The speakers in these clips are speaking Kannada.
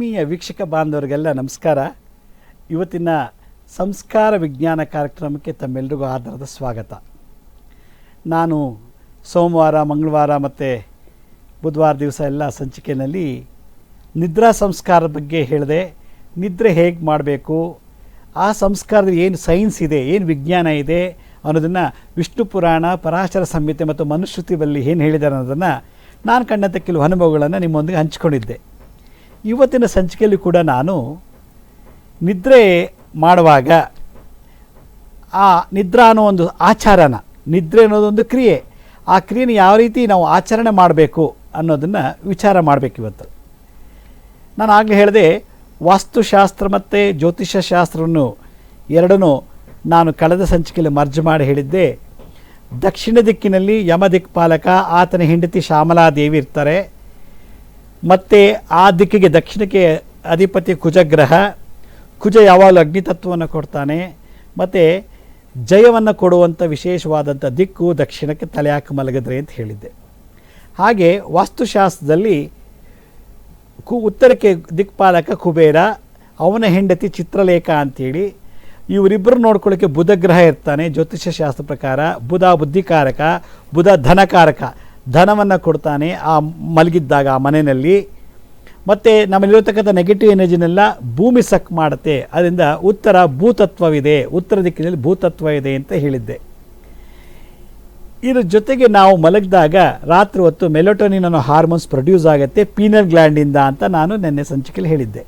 ಆತ್ಮೀಯ ವೀಕ್ಷಕ ಬಾಂಧವರಿಗೆಲ್ಲ ನಮಸ್ಕಾರ. ಇವತ್ತಿನ ಸಂಸ್ಕಾರ ವಿಜ್ಞಾನ ಕಾರ್ಯಕ್ರಮಕ್ಕೆ ತಮ್ಮೆಲ್ಲರಿಗೂ ಆಧಾರದ ಸ್ವಾಗತ. ನಾನು ಸೋಮವಾರ, ಮಂಗಳವಾರ ಮತ್ತು ಬುಧವಾರ ದಿವಸ ಎಲ್ಲ ಸಂಚಿಕೆಯಲ್ಲಿ ನಿದ್ರಾ ಸಂಸ್ಕಾರದ ಬಗ್ಗೆ ಹೇಳಿದೆ ನಿದ್ರೆ ಹೇಗೆ ಮಾಡಬೇಕು, ಆ ಸಂಸ್ಕಾರದ ಏನು ಸೈನ್ಸ್ ಇದೆ, ಏನು ವಿಜ್ಞಾನ ಇದೆ ಅನ್ನೋದನ್ನು ವಿಷ್ಣು ಪುರಾಣ, ಪರಾಶರ ಸಂಹಿತೆ ಮತ್ತು ಮನುಶ್ರುತಿ ಬಲ್ಲಿ ಏನು ಹೇಳಿದ್ದಾರೆ ಅನ್ನೋದನ್ನು ನಾನು ಕಂಡಂಥ ಕೆಲವು ಅನುಭವಗಳನ್ನು ನಿಮ್ಮೊಂದಿಗೆ ಹಂಚಿಕೊಂಡಿದ್ದೆ. ಇವತ್ತಿನ ಸಂಚಿಕೆಯಲ್ಲಿ ಕೂಡ ನಾನು ನಿದ್ರೆ ಮಾಡುವಾಗ ಆ ನಿದ್ರಾ ಅನ್ನೋ ಒಂದು ಆಚಾರನ ನಿದ್ರೆ ಅನ್ನೋದೊಂದು ಕ್ರಿಯೆ. ಆ ಕ್ರಿಯೆನ ಯಾವ ರೀತಿ ನಾವು ಆಚರಣೆ ಮಾಡಬೇಕು ಅನ್ನೋದನ್ನು ವಿಚಾರ ಮಾಡಬೇಕು ಇವತ್ತು. ನಾನು ಆಗಲೇ ಹೇಳಿದೆ, ವಾಸ್ತುಶಾಸ್ತ್ರ ಮತ್ತು ಜ್ಯೋತಿಷ್ಯ ಶಾಸ್ತ್ರವನ್ನು ಎರಡನ್ನೂ ನಾನು ಕಳೆದ ಸಂಚಿಕೆಯಲ್ಲಿ ಮರ್ಜ್ ಮಾಡಿ ಹೇಳಿದ್ದೆ. ದಕ್ಷಿಣ ದಿಕ್ಕಿನಲ್ಲಿ ಯಮ ದಿಕ್ಪಾಲಕ, ಆತನ ಹೆಂಡತಿ ಶ್ಯಾಮಲಾದೇವಿ ಇರ್ತಾರೆ. ಮತ್ತು ಆ ದಿಕ್ಕಿಗೆ ದಕ್ಷಿಣಕ್ಕೆ ಅಧಿಪತಿ ಕುಜಗ್ರಹ, ಕುಜ ಯಾವಾಗಲೂ ಅಗ್ನಿತತ್ವವನ್ನು ಕೊಡ್ತಾನೆ, ಮತ್ತು ಜಯವನ್ನು ಕೊಡುವಂಥ ವಿಶೇಷವಾದಂಥ ದಿಕ್ಕು ದಕ್ಷಿಣಕ್ಕೆ ತಲೆ ಹಾಕಿ ಮಲಗಿದ್ರೆ ಅಂತ ಹೇಳಿದ್ದೆ. ಹಾಗೆ ವಾಸ್ತುಶಾಸ್ತ್ರದಲ್ಲಿ ಕು ಉತ್ತರಕ್ಕೆ ದಿಕ್ಪಾಲಕ ಕುಬೇರ, ಅವನ ಹೆಂಡತಿ ಚಿತ್ರಲೇಖ ಅಂಥೇಳಿ ಇವರಿಬ್ಬರು ನೋಡ್ಕೊಳ್ಳೋಕ್ಕೆ ಬುಧ ಗ್ರಹ ಇರ್ತಾನೆ, ಜ್ಯೋತಿಷ್ಯ ಶಾಸ್ತ್ರ ಪ್ರಕಾರ, ಬುಧ ಬುದ್ಧಿಕಾರಕ, ಬುಧ ಧನಕಾರಕ. ಧನವನ್ನು ಕೊಡ್ತಾನೆ ಆ ಮಲಗಿದ್ದಾಗ ಆ ಮನೆಯಲ್ಲಿ. ಮತ್ತು ನಮ್ಮಲ್ಲಿರತಕ್ಕಂಥ ನೆಗೆಟಿವ್ ಎನರ್ಜಿನೆಲ್ಲ ಭೂಮಿ ಸಕ್ ಮಾಡುತ್ತೆ. ಅದರಿಂದ ಉತ್ತರ ಭೂತತ್ವವಿದೆ. ಉತ್ತರ ದಿಕ್ಕಿನಲ್ಲಿ ಭೂತತ್ವ ಇದೆ ಅಂತ ಹೇಳಿದ್ದೆ. ಇದ್ರ ಜೊತೆಗೆ ನಾವು ಮಲಗಿದಾಗ ರಾತ್ರಿ ಹೊತ್ತು ಮೆಲೋಟೋನಿನ್ ಅನ್ನೋ ಹಾರ್ಮೋನ್ಸ್ ಪ್ರೊಡ್ಯೂಸ್ ಆಗುತ್ತೆ ಪೀನರ್ ಗ್ಲ್ಯಾಂಡಿಂದ ಅಂತ ನಾನು ನಿನ್ನೆ ಸಂಚಿಕೆಯಲ್ಲಿ ಹೇಳಿದ್ದೆ.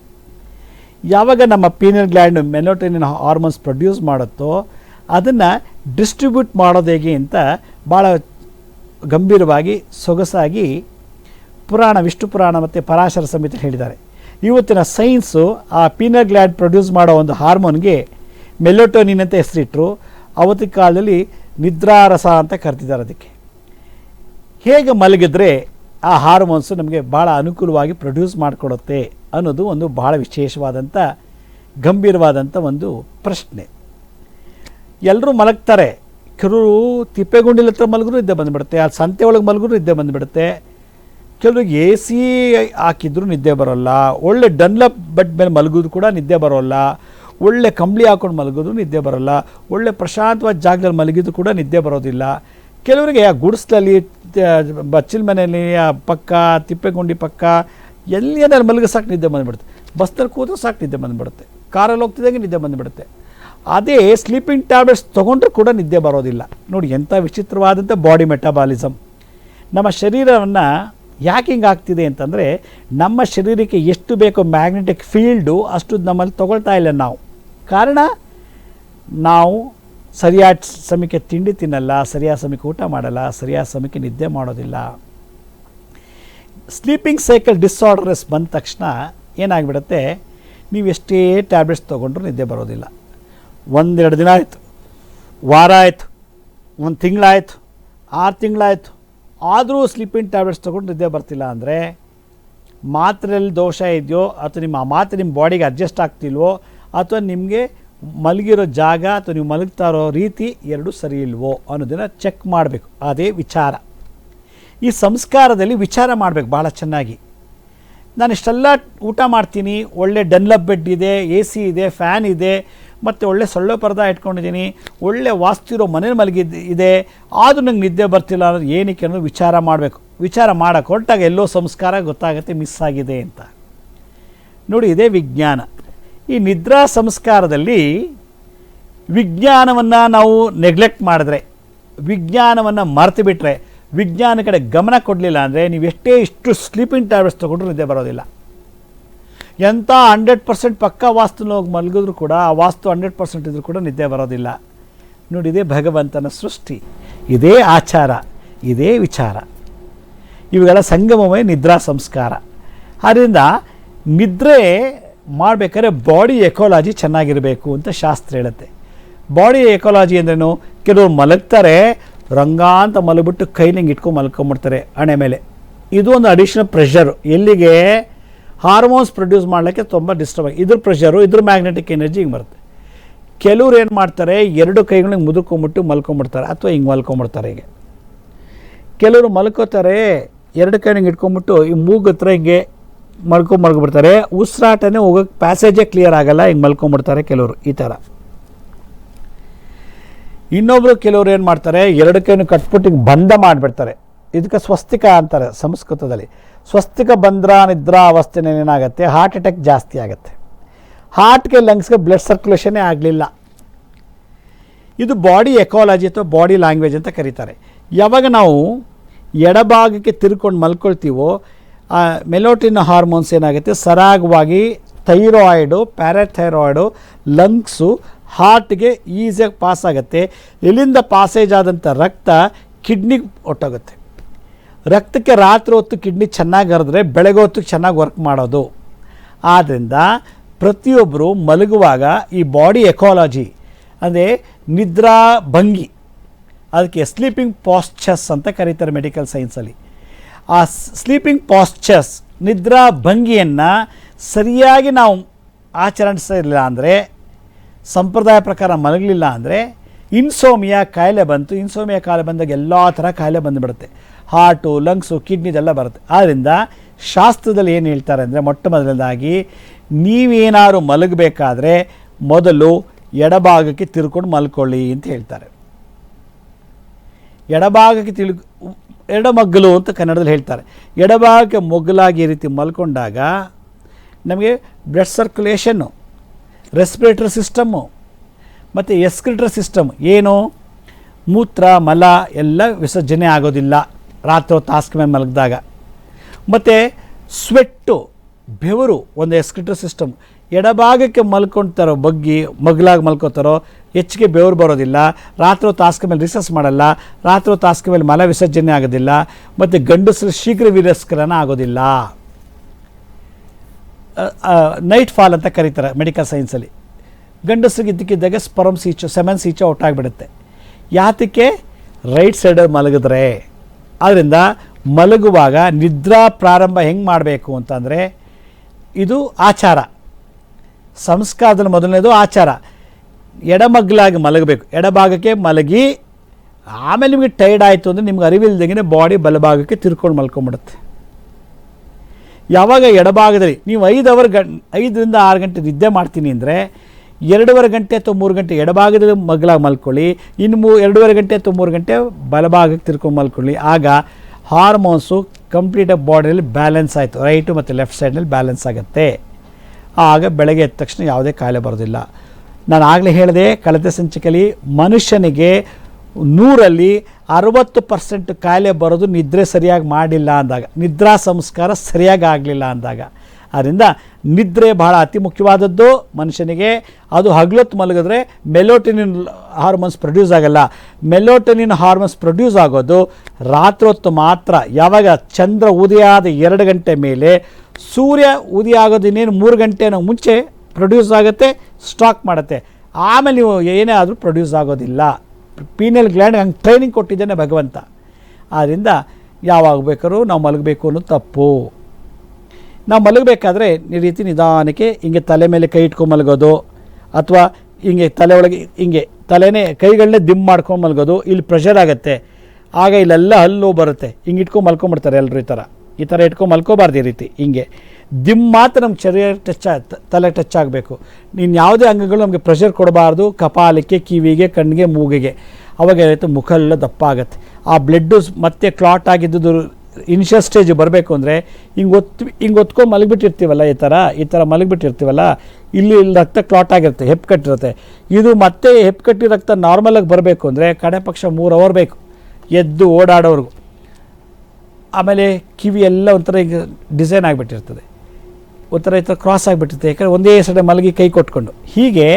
ಯಾವಾಗ ನಮ್ಮ pineal gland melatonin hormones produce ಮಾಡುತ್ತೋ ಅದನ್ನು ಡಿಸ್ಟ್ರಿಬ್ಯೂಟ್ ಮಾಡೋದು ಹೇಗೆ ಅಂತ ಭಾಳ ಗಂಭೀರವಾಗಿ, ಸೊಗಸಾಗಿ ಪುರಾಣ, ವಿಷ್ಣು ಪುರಾಣ ಮತ್ತು ಪರಾಶರ ಸಮಿತಿ ಹೇಳಿದ್ದಾರೆ. ಇವತ್ತಿನ ಸೈನ್ಸು ಆ ಪೀನರ್ ಗ್ಲ್ಯಾಂಡ್ ಪ್ರೊಡ್ಯೂಸ್ ಮಾಡೋ ಒಂದು ಹಾರ್ಮೋನ್ಗೆ ಮೆಲೋಟೋನಿನ್ ಅಂತ ಹೆಸರಿಟ್ಟರು ಅವತ್ತಿನ ಕಾಲದಲ್ಲಿ ನಿದ್ರಾರಸ ಅಂತ ಕರ್ತಿದ್ದಾರೆ ಅದಕ್ಕೆ. ಹೇಗೆ ಮಲಗಿದ್ರೆ ಆ ಹಾರ್ಮೋನ್ಸು ನಮಗೆ ಭಾಳ ಅನುಕೂಲವಾಗಿ ಪ್ರೊಡ್ಯೂಸ್ ಮಾಡಿಕೊಡುತ್ತೆ ಅನ್ನೋದು ಒಂದು ಭಾಳ ವಿಶೇಷವಾದಂಥ, ಗಂಭೀರವಾದಂಥ ಒಂದು ಪ್ರಶ್ನೆ. ಎಲ್ಲರೂ ಮಲಗ್ತಾರೆ. ಕೆಲವರು ತಿಪ್ಪೆಗುಂಡಿಲ ಹತ್ರ ಮಲಗಿದ್ರು ನಿದ್ದೆ ಬಂದುಬಿಡುತ್ತೆ. ಆ ಸಂತೆ ಒಳಗೆ ಮಲಗಿದ್ರು ನಿದ್ದೆ ಬಂದುಬಿಡುತ್ತೆ. ಕೆಲವ್ರಿಗೆ ಎ ಸಿ ಹಾಕಿದ್ರು ನಿದ್ದೆ ಬರೋಲ್ಲ. ಒಳ್ಳೆ ಡನ್ಲಪ್ ಬೆಡ್ ಮೇಲೆ ಮಲಗಿದ್ರು ಕೂಡ ನಿದ್ದೆ ಬರೋಲ್ಲ. ಒಳ್ಳೆ ಕಂಬಳಿ ಹಾಕೊಂಡು ಮಲಗಿದ್ರು ನಿದ್ದೆ ಬರೋಲ್ಲ. ಒಳ್ಳೆ ಪ್ರಶಾಂತವಾದ ಜಾಗದಲ್ಲಿ ಮಲಗಿದ್ರು ಕೂಡ ನಿದ್ದೆ ಬರೋದಿಲ್ಲ. ಕೆಲವರಿಗೆ ಆ ಗುಡಿಸ್ಲಲ್ಲಿ ಬಚ್ಚಿನ ಮನೆಯಲ್ಲಿ, ಆ ಪಕ್ಕ, ತಿಪ್ಪೆಗುಂಡಿ ಪಕ್ಕ, ಎಲ್ಲಿ ಏನಾದ್ರು ಮಲಗಿ ಸಾಕು ನಿದ್ದೆ ಬಂದುಬಿಡುತ್ತೆ. ಬಸ್ನಲ್ಲಿ ಕೂತ್ರೆ ಸಾಕು ನಿದ್ದೆ ಬಂದುಬಿಡುತ್ತೆ. ಕಾರಲ್ಲಿ ಹೋಗ್ತಿದ್ದಂಗೆ ನಿದ್ದೆ ಬಂದುಬಿಡುತ್ತೆ. ಅದೇ ಸ್ಲೀಪಿಂಗ್ ಟ್ಯಾಬ್ಲೆಟ್ಸ್ ತೊಗೊಂಡ್ರೂ ಕೂಡ ನಿದ್ದೆ ಬರೋದಿಲ್ಲ. ನೋಡಿ ಎಂಥ ವಿಚಿತ್ರವಾದಂಥ ಬಾಡಿ ಮೆಟಬಾಲಿಸಮ್ ನಮ್ಮ ಶರೀರವನ್ನು ಯಾಕೆ ಹಿಂಗೆ ಆಗ್ತಿದೆ ಅಂತಂದರೆ ನಮ್ಮ ಶರೀರಕ್ಕೆ ಎಷ್ಟು ಬೇಕೋ ಮ್ಯಾಗ್ನೆಟಿಕ್ ಫೀಲ್ಡು ಅಷ್ಟು ನಮ್ಮಲ್ಲಿ ತೊಗೊಳ್ತಾ ಇಲ್ಲ ನಾವು. ಕಾರಣ? ನಾವು ಸರಿಯಾದ ಸಮಯಕ್ಕೆ ತಿಂಡಿ ತಿನ್ನಲ್ಲ, ಸರಿಯಾದ ಸಮಯಕ್ಕೆ ಊಟ ಮಾಡಲ್ಲ, ಸರಿಯಾದ ಸಮಯಕ್ಕೆ ನಿದ್ದೆ ಮಾಡೋದಿಲ್ಲ. ಸ್ಲೀಪಿಂಗ್ ಸೈಕಲ್ ಡಿಸಾರ್ಡರ್ಸ್ ಬಂದ ತಕ್ಷಣ ಏನಾಗ್ಬಿಡುತ್ತೆ? ನೀವು ಎಷ್ಟೇ ಟ್ಯಾಬ್ಲೆಟ್ಸ್ ತೊಗೊಂಡ್ರೂ ನಿದ್ದೆ ಬರೋದಿಲ್ಲ. ಒಂದೆರಡು ದಿನ ಆಯಿತು. ವಾರ ಆಯಿತು. ಒಂದು ತಿಂಗಳಾಯಿತು. ಆರು ತಿಂಗಳಾಯಿತು. ಆದರೂ ಸ್ಲೀಪಿಂಗ್ ಟ್ಯಾಬ್ಲೆಟ್ಸ್ ತೊಗೊಂಡು ನಿದ್ದೆ ಬರ್ತಿಲ್ಲ ಅಂದರೆ ಮಾತ್ರೆಯಲ್ಲಿ ದೋಷ ಇದೆಯೋ ಅಥವಾ ನಿಮ್ಮ ಆ ಮಾತ್ರೆ ನಿಮ್ಮ ಬಾಡಿಗೆ ಅಡ್ಜಸ್ಟ್ ಆಗ್ತಿಲ್ವೋ ಅಥವಾ ನಿಮಗೆ ಮಲಗಿರೋ ಜಾಗ ಅಥವಾ ನೀವು ಮಲಗ್ತಾ ಇರೋ ರೀತಿ ಎರಡೂ ಸರಿ ಇಲ್ವೋ ಅನ್ನೋದನ್ನು ಚೆಕ್ ಮಾಡಬೇಕು. ಅದೇ ವಿಚಾರ. ಈ ಸಂಸ್ಕಾರದಲ್ಲಿ ವಿಚಾರ ಮಾಡಬೇಕು ಭಾಳ ಚೆನ್ನಾಗಿ. ನಾನು ಇಷ್ಟೆಲ್ಲ ಊಟ ಮಾಡ್ತೀನಿ. ಒಳ್ಳೆ ಡನ್ಲಪ್ ಬೆಡ್ ಇದೆ ಎ ಸಿ ಇದೆ ಫ್ಯಾನ್ ಇದೆ. ಮತ್ತು ಒಳ್ಳೆ ಸೊಳ್ಳೆ ಪರ್ದ ಇಟ್ಕೊಂಡಿದ್ದೀನಿ, ಒಳ್ಳೆ ವಾಸ್ತು ಇರೋ ಮನೇಲಿ ಮಲಗಿದ್ದು ಇದೆ, ಆದರೂ ನಂಗೆ ನಿದ್ದೆ ಬರ್ತಿಲ್ಲ ಅನ್ನೋದು ಏನಕ್ಕೆ ಅನ್ನೋದು ವಿಚಾರ ಮಾಡಬೇಕು. ವಿಚಾರ ಮಾಡೋಕೆ ಹೊರಟಾಗ ಎಲ್ಲೋ ಸಂಸ್ಕಾರ ಗೊತ್ತಾಗುತ್ತೆ, ಮಿಸ್ ಆಗಿದೆ ಅಂತ. ನೋಡಿ, ಇದೇ ವಿಜ್ಞಾನ. ಈ ನಿದ್ರಾ ಸಂಸ್ಕಾರದಲ್ಲಿ ವಿಜ್ಞಾನವನ್ನು ನಾವು ನೆಗ್ಲೆಕ್ಟ್ ಮಾಡಿದ್ರೆ, ವಿಜ್ಞಾನವನ್ನು ಮರೆತು ಬಿಟ್ಟರೆ ವಿಜ್ಞಾನ ಕಡೆ ಗಮನ ಕೊಡಲಿಲ್ಲ ಅಂದರೆ ನೀವು ಎಷ್ಟೇ ಇಷ್ಟು ಸ್ಲೀಪಿಂಗ್ ಟ್ಯಾಬ್ಲೆಟ್ಸ್ ತೊಗೊಂಡ್ರೂ ನಿದ್ದೆ ಬರೋದಿಲ್ಲ. ಎಂಥ ಹಂಡ್ರೆಡ್ ಪರ್ಸೆಂಟ್ ಪಕ್ಕ ವಾಸ್ತುನ ಹೋಗಿ ಮಲಗಿದ್ರು ಕೂಡ ಆ ವಾಸ್ತು ಹಂಡ್ರೆಡ್ ಪರ್ಸೆಂಟ್ ಇದ್ರೂ ಕೂಡ ನಿದ್ದೆ ಬರೋದಿಲ್ಲ. ನೋಡಿ, ಇದೇ ಭಗವಂತನ ಸೃಷ್ಟಿ, ಇದೇ ಆಚಾರ, ಇದೇ ವಿಚಾರ. ಇವುಗಳ ಸಂಗಮವೇ ನಿದ್ರಾ ಸಂಸ್ಕಾರ. ಆದ್ದರಿಂದ ನಿದ್ರೆ ಮಾಡಬೇಕಾದ್ರೆ ಬಾಡಿ ಎಕೋಲಾಜಿ ಚೆನ್ನಾಗಿರಬೇಕು ಅಂತ ಶಾಸ್ತ್ರ ಹೇಳುತ್ತೆ. ಬಾಡಿ ಎಕೋಲಾಜಿ ಅಂದ್ರೇನು? ಕೆಲವರು ಮಲಗ್ತಾರೆ, ರಂಗ ಅಂತ ಮಲಗಿಬಿಟ್ಟು ಕೈಲಿಂಗ್ ಇಟ್ಕೊಂಡು ಮಲ್ಕೊಂಬಿಡ್ತಾರೆ ಹಣೆ ಮೇಲೆ. ಇದು ಒಂದು ಅಡಿಷನಲ್ ಪ್ರೆಷರು ಎಲ್ಲಿಗೆ? ಹಾರ್ಮೋನ್ಸ್ ಪ್ರೊಡ್ಯೂಸ್ ಮಾಡಲಿಕ್ಕೆ ತುಂಬ ಡಿಸ್ಟರ್ಬ್ ಆಗಿ ಇದ್ರ ಪ್ರೆಷರು ಇದ್ರ ಮ್ಯಾಗ್ನೆಟಿಕ್ ಎನರ್ಜಿ ಹಿಂಗೆ ಬರುತ್ತೆ. ಕೆಲವ್ರು ಏನು ಮಾಡ್ತಾರೆ, ಎರಡು ಕೈಗಳಿಗೆ ಮುದುಕೊಂಬಿಟ್ಟು ಮಲ್ಕೊಂಬಿಡ್ತಾರೆ, ಅಥವಾ ಹಿಂಗೆ ಮಲ್ಕೊಂಬಿಡ್ತಾರೆ ಹೀಗೆ. ಕೆಲವರು ಮಲ್ಕೋತಾರೆ, ಎರಡು ಕೈನಿಗೆ ಇಟ್ಕೊಂಬಿಟ್ಟು ಈ ಮೂಗು ಹತ್ರ ಹಿಂಗೆ ಮಲ್ಕೊಂಡು ಮಲ್ಕೊಬಿಡ್ತಾರೆ. ಉಸಿರಾಟನೇ ಹೋಗೋಕ್ಕೆ ಪ್ಯಾಸೇಜೇ ಕ್ಲಿಯರ್ ಆಗಲ್ಲ, ಹಿಂಗೆ ಮಲ್ಕೊಂಬಿಡ್ತಾರೆ ಕೆಲವರು ಈ ಥರ. ಇನ್ನೊಬ್ರು ಕೆಲವರು ಏನು ಮಾಡ್ತಾರೆ, ಎರಡು ಕೈನು ಕಟ್ಬಿಟ್ಟು ಹಿಂಗೆ ಬಂಧ ಮಾಡಿಬಿಡ್ತಾರೆ. ಇದಕ್ಕೆ ಸ್ವಸ್ತಿಕ ಅಂತಾರೆ ಸಂಸ್ಕೃತದಲ್ಲಿ. ಸ್ವಸ್ತಿಕ ಬಂದ್ರ ನಿದ್ರಾ ಅವಸ್ಥೆನೇ ಏನಾಗುತ್ತೆ ಹಾರ್ಟ್ ಅಟ್ಯಾಕ್ ಜಾಸ್ತಿ ಆಗುತ್ತೆ. ಹಾರ್ಟ್ಗೆ ಲಂಗ್ಸ್ಗೆ ಬ್ಲಡ್ ಸರ್ಕ್ಯುಲೇಷನ್ನೇ ಆಗಲಿಲ್ಲ. ಇದು ಬಾಡಿ ಎಕಾಲಜಿ ಅಥವಾ ಬಾಡಿ ಲ್ಯಾಂಗ್ವೇಜ್ ಅಂತ ಕರೀತಾರೆ. ಯಾವಾಗ ನಾವು ಎಡಭಾಗಕ್ಕೆ ತಿರ್ಕೊಂಡು ಮಲ್ಕೊಳ್ತೀವೋ ಮೆಲೋಟಿನ್ ಹಾರ್ಮೋನ್ಸ್ ಏನಾಗುತ್ತೆ, ಸರಾಗವಾಗಿ ಥೈರಾಯ್ಡು ಪ್ಯಾರಾಥೈರಾಯ್ಡು ಲಂಗ್ಸು ಹಾರ್ಟ್ಗೆ ಈಸಿಯಾಗಿ ಪಾಸ್ ಆಗುತ್ತೆ. ಇಲ್ಲಿಂದ ಪಾಸೇಜ್ ಆದಂಥ ರಕ್ತ ಕಿಡ್ನಿಗೆ ಒಟ್ಟೋಗುತ್ತೆ ರಕ್ತಕ್ಕೆ ರಾತ್ರಿ ಹೊತ್ತು ಕಿಡ್ನಿ ಚೆನ್ನಾಗಿ ಹರಿದ್ರೆ ಬೆಳಗ್ಗೆ ಹೊತ್ತು ಚೆನ್ನಾಗಿ ವರ್ಕ್ ಮಾಡೋದು. ಆದ್ದರಿಂದ ಪ್ರತಿಯೊಬ್ಬರು ಮಲಗುವಾಗ ಈ ಬಾಡಿ ಎಕಾಲಜಿ ಅಂದರೆ ನಿದ್ರಾ ಭಂಗಿ, ಅದಕ್ಕೆ ಸ್ಲೀಪಿಂಗ್ ಪಾಸ್ಚರ್ಸ್ ಅಂತ ಕರೀತಾರೆ ಮೆಡಿಕಲ್ ಸೈನ್ಸಲ್ಲಿ ಆ ಸ್ಲೀಪಿಂಗ್ ಪಾಸ್ಚರ್ಸ್ ನಿದ್ರಾ ಭಂಗಿಯನ್ನು ಸರಿಯಾಗಿ ನಾವು ಆಚರಿಸಿಲ್ಲ ಅಂದರೆ, ಸಂಪ್ರದಾಯ ಪ್ರಕಾರ ಮಲಗಲಿಲ್ಲ ಅಂದರೆ ಇನ್ಸೋಮಿಯಾ ಕಾಯಿಲೆ ಬಂತು. ಇನ್ಸೋಮಿಯಾ ಕಾಯಿಲೆ ಬಂದಾಗ ಎಲ್ಲ ಥರ ಕಾಯಿಲೆ ಬಂದುಬಿಡುತ್ತೆ. ಹಾರ್ಟು ಲಂಗ್ಸು ಕಿಡ್ನಿ ಇದೆಲ್ಲ ಬರುತ್ತೆ. ಆದ್ದರಿಂದ ಶಾಸ್ತ್ರದಲ್ಲಿ ಏನು ಹೇಳ್ತಾರೆ ಅಂದರೆ ಮೊಟ್ಟ ಮೊದಲನೇದಾಗಿ ನೀವೇನಾದ್ರು ಮಲಗಬೇಕಾದ್ರೆ ಮೊದಲು ಎಡಭಾಗಕ್ಕೆ ತಿರ್ಕೊಂಡು ಮಲ್ಕೊಳ್ಳಿ ಅಂತ ಹೇಳ್ತಾರೆ. ಎಡಭಾಗಕ್ಕೆ ತಿಳ್ ಎಡಮಗ್ಗಲು ಅಂತ ಕನ್ನಡದಲ್ಲಿ ಹೇಳ್ತಾರೆ. ಎಡಭಾಗಕ್ಕೆ ಮೊಗ್ಗಲಾಗಿ ಈ ರೀತಿ ಮಲ್ಕೊಂಡಾಗ ನಮಗೆ ಬ್ಲಡ್ ಸರ್ಕ್ಯುಲೇಷನ್ನು ರೆಸ್ಪಿರೇಟರಿ ಸಿಸ್ಟಮ್ಮು ಮತ್ತು ಎಸ್ಕ್ರಿಟರ್ ಸಿಸ್ಟಮ್ ಏನು? ಮೂತ್ರ, ಮಲ ಎಲ್ಲ ವಿಸರ್ಜನೆ ಆಗೋದಿಲ್ಲ. ರಾತ್ರಿ ಹೊತ್ತು ಹಾಸಿಗೆ ಮೇಲೆ ಮಲಗಿದಾಗ. ಮತ್ತು ಸ್ವೆಟ್ಟು ಬೆವರು, ಒಂದು ಎಸ್ಕ್ರಿಟರ್ ಸಿಸ್ಟಮ್ ಎಡಭಾಗಕ್ಕೆ ಮಲ್ಕೊಳ್ತಾರೋ, ಬಗ್ಗಿ, ಮಗ್ಲಾಗಿ ಮಲ್ಕೋತಾರೋ, ಹೆಚ್ಚಿಗೆ ಬೆವರು ಬರೋದಿಲ್ಲ. ರಾತ್ರಿ ಹೊತ್ತು ಹಾಸಿಗೆ ಮೇಲೆ ರಿಸರ್ಚ್ ಮಾಡಲ್ಲ. ರಾತ್ರಿ ಹೊತ್ತು ಹಾಸಿಗೆ ಮೇಲೆ ಮಲ ವಿಸರ್ಜನೆ ಆಗೋದಿಲ್ಲ. ಮತ್ತು ಗಂಡಸರು ಶೀಘ್ರ ವಿರಸ್ಕರಣ ಆಗೋದಿಲ್ಲ. ನೈಟ್ ಫಾಲ್ ಅಂತ ಕರೀತಾರೆ ಮೆಡಿಕಲ್ ಸೈನ್ಸಲ್ಲಿ ಗಂಡಸರಿಗೆ ಇದ್ದಕ್ಕಿದ್ದಾಗ ಸ್ಪರಮ್ ಸೀಚು ಸೆಮೆನ್ ಸೀಚು ಔಟ್ ಆಗಿಬಿಡುತ್ತೆ. ಯಾತಕ್ಕೆ? ರೈಟ್ ಸೈಡಲ್ಲಿ ಮಲಗಿದ್ರೆ. ಆದ್ದರಿಂದ ಮಲಗುವಾಗ ನಿದ್ರಾ ಪ್ರಾರಂಭ ಹೆಂಗೆ ಮಾಡಬೇಕು ಅಂತಂದರೆ ಇದು ಆಚಾರ. ಸಂಸ್ಕಾರದ ಮೊದಲನೇದು ಆಚಾರ. ಎಡಮಗ್ಲಾಗಿ ಮಲಗಬೇಕು. ಎಡಭಾಗಕ್ಕೆ ಮಲಗಿ, ಆಮೇಲೆ ನಿಮಗೆ ಟೈರ್ಡ್ ಆಯಿತು ಅಂದರೆ ನಿಮ್ಗೆ ಅರಿವಿಲ್ದಂಗೆ ಬಾಡಿ ಬಲಭಾಗಕ್ಕೆ ತಿರ್ಕೊಂಡು ಮಲ್ಕೊಂಬಿಡುತ್ತೆ. ಯಾವಾಗ ಎಡಭಾಗದಲ್ಲಿ, ನೀವು ಐದು ಅವರ್ ಗಂ, ಐದರಿಂದ ಆರು ಗಂಟೆ ನಿದ್ದೆ ಮಾಡ್ತೀನಿ ಅಂದರೆ ಎರಡೂವರೆ ಗಂಟೆ ಅಥವಾ ಮೂರು ಗಂಟೆ ಎಡಭಾಗದಲ್ಲಿ ಮಗ್ಲಾಗಿ ಮಲ್ಕೊಳ್ಳಿ, ಇನ್ನು ಮೂ ಎರಡೂವರೆ ಗಂಟೆ ಅಥವಾ ಮೂರು ಗಂಟೆ ಬಲಭಾಗಕ್ಕೆ ತಿರ್ಕೊಂಡು ಮಲ್ಕೊಳ್ಳಿ. ಆಗ ಹಾರ್ಮೋನ್ಸು ಕಂಪ್ಲೀಟಾಗಿ ಬಾಡಿಯಲ್ಲಿ ಬ್ಯಾಲೆನ್ಸ್ ಆಯಿತು, ರೈಟು ಮತ್ತು ಲೆಫ್ಟ್ ಸೈಡ್ನಲ್ಲಿ ಬ್ಯಾಲೆನ್ಸ್ ಆಗುತ್ತೆ. ಆಗ ಬೆಳಗ್ಗೆ ಎದ್ದ ತಕ್ಷಣ ಯಾವುದೇ ಕಾಯಿಲೆ ಬರೋದಿಲ್ಲ. ನಾನು ಆಗಲೇ ಹೇಳಿದೆ, ಕಳೆದ ಸಂಚಿಕೆಯಲ್ಲಿ ಮನುಷ್ಯನಿಗೆ ನೂರಲ್ಲಿ ಅರವತ್ತು ಪರ್ಸೆಂಟ್ ಕಾಯಿಲೆ ಬರೋದು ನಿದ್ರೆ ಸರಿಯಾಗಿ ಮಾಡಿಲ್ಲ ಅಂದಾಗ, ನಿದ್ರಾ ಸಂಸ್ಕಾರ ಸರಿಯಾಗಿ ಆಗಲಿಲ್ಲ ಅಂದಾಗ ಆದ್ದರಿಂದ ನಿದ್ರೆ ಬಹಳ ಅತಿ ಮುಖ್ಯವಾದದ್ದು. ಮನುಷ್ಯನಿಗೆ ಅದು ಹಗಲೊತ್ತು ಮಲಗಿದ್ರೆ ಮೆಲೋಟಿನಿನ್ ಹಾರ್ಮೋನ್ಸ್ ಪ್ರೊಡ್ಯೂಸ್ ಆಗಲ್ಲ. ಮೆಲೋಟನಿನ್ ಹಾರ್ಮೋನ್ಸ್ ಪ್ರೊಡ್ಯೂಸ್ ಆಗೋದು ರಾತ್ರಿ ಹೊತ್ತು ಮಾತ್ರ. ಯಾವಾಗ ಚಂದ್ರ ಉದಯ ಆದ ಎರಡು ಗಂಟೆ ಮೇಲೆ ಸೂರ್ಯ ಉದಯ ಆಗೋದು ಇನ್ನೇನು ಮೂರು ಗಂಟೆನೋ ಮುಂಚೆ ಪ್ರೊಡ್ಯೂಸ್ ಆಗುತ್ತೆ, ಸ್ಟಾಕ್ ಮಾಡುತ್ತೆ. ಆಮೇಲೆ ನೀವು ಏನೇ ಆದರೂ ಪ್ರೊಡ್ಯೂಸ್ ಆಗೋದಿಲ್ಲ. ಪೀನಲ್ ಗ್ಲ್ಯಾಂಡ್ ಹಂಗೆ ಟ್ರೈನಿಂಗ್ ಕೊಟ್ಟಿದ್ದಾನೆ ಭಗವಂತ. ಆದ್ದರಿಂದ ಯಾವಾಗ ಬೇಕಾದ್ರೂ ನಾವು ಮಲಗಬೇಕು ಅನ್ನೋದು ತಪ್ಪು. ನಾವು ಮಲಗಬೇಕಾದ್ರೆ ಈ ರೀತಿ ನಿಧಾನಕ್ಕೆ ಹಿಂಗೆ ತಲೆ ಮೇಲೆ ಕೈ ಇಟ್ಕೊಂಡು ಮಲಗೋದು, ಅಥವಾ ಹಿಂಗೆ ತಲೆ ಒಳಗೆ ಹಿಂಗೆ ತಲೆನೇ ಕೈಗಳನ್ನೇ ದಿಮ್ ಮಾಡ್ಕೊಂಡು ಮಲಗೋದು, ಇಲ್ಲಿ ಪ್ರೆಷರ್ ಆಗುತ್ತೆ. ಆಗ ಇಲ್ಲೆಲ್ಲ ಹಲ್ಲು ಬರುತ್ತೆ. ಹಿಂಗೆ ಇಟ್ಕೊಂಡು ಮಲ್ಕೊಂಬಿಡ್ತಾರೆ ಎಲ್ಲರೂ ಈ ಥರ. ಈ ಥರ ಇಟ್ಕೊಂಡು ಮಲ್ಕೋಬಾರ್ದು ಈ ರೀತಿ ಹಿಂಗೆ. ದಿಮ್ ಮಾತ್ರ ನಮ್ಮ ಶರೀರ ಟಚ್ ತಲೆ ಟಚ್ ಆಗಬೇಕು. ನೀನು ಯಾವುದೇ ಅಂಗಗಳು ನಮಗೆ ಪ್ರೆಷರ್ ಕೊಡಬಾರ್ದು ಕಪಾಲಕ್ಕೆ ಕಿವಿಗೆ, ಕಣ್ಣಿಗೆ, ಮೂಗಿಗೆ. ಅವಾಗ ಏನಾಯ್ತು? ಮುಖ ಎಲ್ಲ ದಪ್ಪ ಆಗುತ್ತೆ. ಆ ಬ್ಲಡ್ಡು ಮತ್ತೆ ಕ್ಲಾಟ್ ಆಗಿದ್ದು ಇನಿಷಿಯಲ್ ಸ್ಟೇಜ್ ಬರಬೇಕು ಅಂದರೆ ಹಿಂಗೆ ಒತ್ತು ಹಿಂಗೆ ಒತ್ಕೊಂಡು ಮಲಗಿಬಿಟ್ಟಿರ್ತೀವಲ್ಲ ಈ ಥರ ಈ ಥರ ಮಲಗಿಬಿಟ್ಟಿರ್ತೀವಲ್ಲ, ಇಲ್ಲಿ ಇಲ್ಲಿ ರಕ್ತ ಕ್ಲಾಟ್ ಆಗಿರುತ್ತೆ ಹೆಪ್ ಕಟ್ಟಿರುತ್ತೆ ಇದು ಮತ್ತೆ ಹೆಪ್ ಕಟ್ಟಿ ರಕ್ತ ನಾರ್ಮಲಾಗಿ ಬರಬೇಕು ಅಂದರೆ ಕಡೆ ಪಕ್ಷ ಮೂರು ಅವರ್ ಬೇಕು, ಎದ್ದು ಓಡಾಡೋರ್ಗು ಆಮೇಲೆ ಕಿವಿ ಎಲ್ಲ ಒಂಥರ ಈಗ ಡಿಸೈನ್ ಆಗಿಬಿಟ್ಟಿರ್ತದೆ. ಒಂಥರ ಈ ಥರ ಕ್ರಾಸ್ ಆಗಿಬಿಟ್ಟಿರ್ತದೆ, ಯಾಕಂದರೆ ಒಂದೇ ಸಡೆ ಮಲಗಿ ಕೈ ಕೊಟ್ಕೊಂಡು. ಹೀಗೆ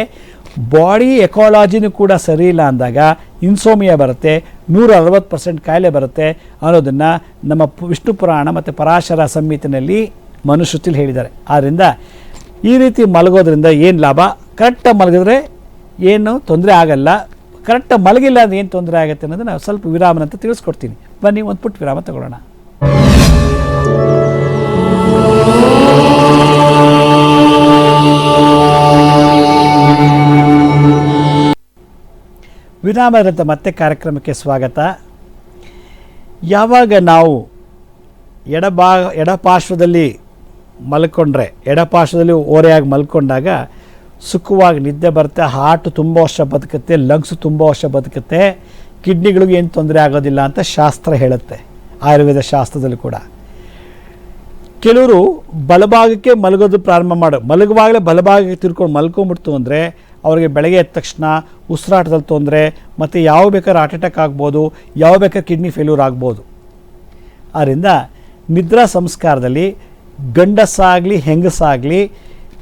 ಬಾಡಿ ಎಕಾಲಜಿನೂ ಕೂಡ ಸರಿ ಇಲ್ಲ ಅಂದಾಗ ಇನ್ಸೋಮಿಯಾ ಬರುತ್ತೆ, ನೂರ ಅರವತ್ತು ಪರ್ಸೆಂಟ್ ಕಾಯಿಲೆ ಬರುತ್ತೆ ಅನ್ನೋದನ್ನು ನಮ್ಮ ವಿಷ್ಣು ಪುರಾಣ ಮತ್ತು ಪರಾಶರ ಸಂಹಿತೆಯಲ್ಲಿ ಮನುಶ್ರುತಿಲಿ ಹೇಳಿದ್ದಾರೆ. ಆದ್ದರಿಂದ ಈ ರೀತಿ ಮಲಗೋದ್ರಿಂದ ಏನು ಲಾಭ? ಕರೆಕ್ಟಾಗಿ ಮಲಗಿದ್ರೆ ಏನು ತೊಂದರೆ ಆಗಲ್ಲ. ಕರೆಕ್ಟಾಗಿ ಮಲಗಿಲ್ಲ ಅಂದ್ರೆ ಏನು ತೊಂದರೆ ಆಗುತ್ತೆ ಅನ್ನೋದನ್ನು ಸ್ವಲ್ಪ ವಿರಾಮ ಅಂತ ತಿಳಿಸ್ಕೊಡ್ತೀನಿ. ಬನ್ನಿ, ಒಂದು ಪುಟ್ಟ ವಿರಾಮ ತಗೊಳ್ಳೋಣ. ವಿರಾಮದಂತ ಮತ್ತೆ ಕಾರ್ಯಕ್ರಮಕ್ಕೆ ಸ್ವಾಗತ. ಯಾವಾಗ ನಾವು ಎಡಬಾ ಎಡಪಾರ್ಶ್ವದಲ್ಲಿ ಮಲ್ಕೊಂಡ್ರೆ, ಎಡಪಾರ್ಶ್ವದಲ್ಲಿ ಓರೆಯಾಗಿ ಮಲ್ಕೊಂಡಾಗ ಸುಖವಾಗಿ ನಿದ್ದೆ ಬರುತ್ತೆ ಹಾರ್ಟ್ ತುಂಬ ವರ್ಷ ಬದುಕುತ್ತೆ ಲಂಗ್ಸ್ ತುಂಬ ವರ್ಷ ಬದುಕುತ್ತೆ ಕಿಡ್ನಿಗಳಿಗೆ ಏನು ತೊಂದರೆ ಆಗೋದಿಲ್ಲ ಅಂತ ಶಾಸ್ತ್ರ ಹೇಳುತ್ತೆ, ಆಯುರ್ವೇದ ಶಾಸ್ತ್ರದಲ್ಲಿ ಕೂಡ. ಕೆಲವರು ಬಲಭಾಗಕ್ಕೆ ಮಲಗೋದು ಪ್ರಾರಂಭ ಮಾಡು, ಮಲಗುವಾಗಲೇ ಬಲಭಾಗಕ್ಕೆ ತಿರ್ಕೊಂಡು ಮಲ್ಕೊಂಬಿಡ್ತು ಅಂದರೆ ಅವರಿಗೆ ಬೆಳಗ್ಗೆ ಎದ್ದ ತಕ್ಷಣ ಉಸಿರಾಟದಲ್ಲಿ ತೊಂದರೆ, ಮತ್ತು ಯಾವ ಬೇಕಾದ್ರೆ ಹಾರ್ಟ್ ಅಟ್ಯಾಕ್ ಆಗ್ಬೋದು ಯಾವ ಬೇಕಾದ್ರೆ ಕಿಡ್ನಿ ಫೇಲ್ಯೂರ್ ಆಗ್ಬೋದು. ಆದ್ದರಿಂದ ನಿದ್ರಾ ಸಂಸ್ಕಾರದಲ್ಲಿ ಗಂಡಸಾಗಲಿ, ಹೆಂಗಸಾಗಲಿ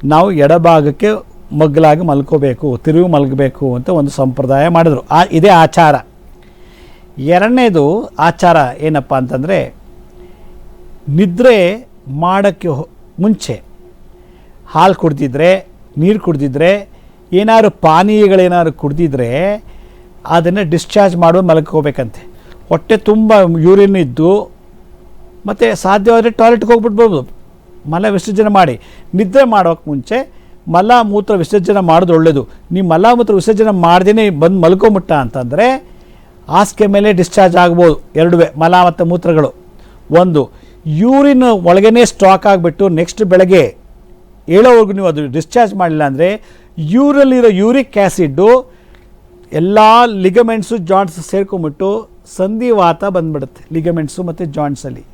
ನಾವು ಎಡಭಾಗಕ್ಕೆ ಮಗ್ಗಲಾಗಿ ಮಲ್ಕೋಬೇಕು ತಿರುವು ಮಲಗಬೇಕು ಅಂತ ಒಂದು ಸಂಪ್ರದಾಯ ಮಾಡಿದ್ರು. ಆ, ಇದೇ ಆಚಾರ. ಎರಡನೇದು ಆಚಾರ ಏನಪ್ಪ ಅಂತಂದರೆ ನಿದ್ರೆ ಮಾಡೋಕ್ಕೆ ಮುಂಚೆ ಹಾಲು ಕುಡ್ದಿದ್ರೆ, ನೀರು ಕುಡ್ದಿದ್ರೆ ಏನಾದ್ರು ಪಾನೀಯಗಳೇನಾದ್ರು ಕುಡಿದಿದ್ರೆ ಅದನ್ನು ಡಿಸ್ಚಾರ್ಜ್ ಮಾಡೋ ಮಲಕೋಬೇಕಂತೆ ಹೊಟ್ಟೆ ತುಂಬ ಯೂರಿನ್ ಇದ್ದು, ಮತ್ತು ಸಾಧ್ಯವಾದರೆ ಟಾಯ್ಲೆಟ್ಗೆ ಹೋಗ್ಬಿಟ್ಬೋದು ಮಲ ವಿಸರ್ಜನೆ ಮಾಡಿ. ನಿದ್ರೆ ಮಾಡೋಕ್ಕೆ ಮುಂಚೆ ಮಲ ಮೂತ್ರ ವಿಸರ್ಜನೆ ಮಾಡೋದು ಒಳ್ಳೆಯದು ನೀವು ಮಲ ಮೂತ್ರ ವಿಸರ್ಜನೆ ಮಾಡ್ದೇ ಬಂದು ಮಲ್ಕೊಂಬಿಟ್ಟ ಅಂತಂದರೆ ಹಾಸಿಗೆ ಮೇಲೆ ಡಿಸ್ಚಾರ್ಜ್ ಆಗ್ಬೋದು. ಎರಡುವೆ ಮಲ ಮತ್ತು ಮೂತ್ರಗಳು. ಒಂದು ಯೂರಿನ್ ಒಳಗೇ ಸ್ಟಾಕ್ ಆಗಿಬಿಟ್ಟು ನೆಕ್ಸ್ಟ್ ಬೆಳಗ್ಗೆ ಹೇಳೋವರೆಗೂ ನೀವು ಅದು ಡಿಸ್ಚಾರ್ಜ್ ಮಾಡಲಿಲ್ಲ ಅಂದರೆ ಯೂರಲ್ಲಿರೋ ಯೂರಿಕ್ ಆ್ಯಸಿಡ್ಡು ಎಲ್ಲ ಲಿಗಮೆಂಟ್ಸು ಜಾಯಿಂಟ್ಸ್ ಸೇರ್ಕೊಂಬಿಟ್ಟು ಸಂಧಿವಾತ ಬಂದ್ಬಿಡುತ್ತೆ, ಲಿಗಮೆಂಟ್ಸು ಮತ್ತು ಜಾಯಿಂಟ್ಸಲ್ಲಿ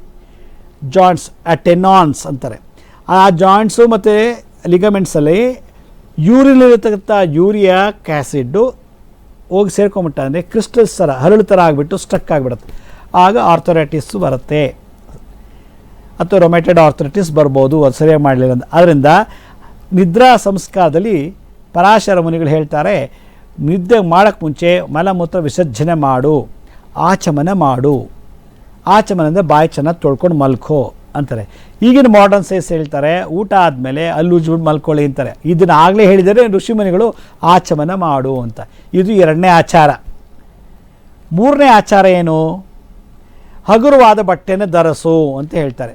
ಜಾಯಿಂಟ್ಸ್ ಟೆನಾನ್ಸ್ ಅಂತಾರೆ. ಆ ಜಾಯಿಂಟ್ಸು ಮತ್ತು ಲಿಗಮೆಂಟ್ಸಲ್ಲಿ ಯೂರಿನಲ್ಲಿರತಕ್ಕಂಥ ಯೂರಿಯಾ ಕ್ಯಾಸಿಡ್ಡು ಹೋಗಿ ಸೇರ್ಕೊಂಬಿಟ್ಟ ಅಂದರೆ ಕ್ರಿಸ್ಟಲ್ಸ್ ಥರ ಹರಳು ಥರ ಆಗಿಬಿಟ್ಟು ಸ್ಟ್ರಕ್ ಆಗಿಬಿಡುತ್ತೆ. ಆಗ ಆರ್ಥೊರೈಟಿಸ್ ಬರುತ್ತೆ. ಅಥವಾ ರೊಮ್ಯಾಟೆಡ್ ಆರ್ಥರೈಟಿಸ್ ಬರ್ಬೋದು, ಅದು ಸರಿಯಾಗಿ ಮಾಡಲಿಲ್ಲ ಅಂತ ಅದರಿಂದ ನಿದ್ರಾ ಸಂಸ್ಕಾರದಲ್ಲಿ ಪರಾಶರ ಮುನಿಗಳು ಹೇಳ್ತಾರೆ, ನಿದ್ದೆ ಮಾಡೋಕ್ಕೆ ಮುಂಚೆ ಮಲಮೂತ್ರ ವಿಸರ್ಜನೆ ಮಾಡು, ಆಚಮನ ಮಾಡು. ಆಚಮನ ಅಂದರೆ ಬಾಯಿ ಚೆನ್ನಾಗಿ ತೊಳ್ಕೊಂಡು ಮಲ್ಕೋ ಅಂತಾರೆ. ಈಗಿನ ಮಾಡರ್ನ್ ಸೈಸ್ ಹೇಳ್ತಾರೆ, ಊಟ ಆದಮೇಲೆ ಅಲ್ಲಿ ಉಜ್ಬಿಟ್ಟು ಮಲ್ಕೊಳ್ಳಿ ಅಂತಾರೆ. ಇದನ್ನು ಆಗಲೇ ಹೇಳಿದರೆ ಋಷಿಮುನಿಗಳು ಆಚಮನ ಮಾಡು ಅಂತ. ಇದು ಎರಡನೇ ಆಚಾರ. ಮೂರನೇ ಆಚಾರ ಏನು? ಹಗುರವಾದ ಬಟ್ಟೆನ ಧರಿಸು ಅಂತ ಹೇಳ್ತಾರೆ.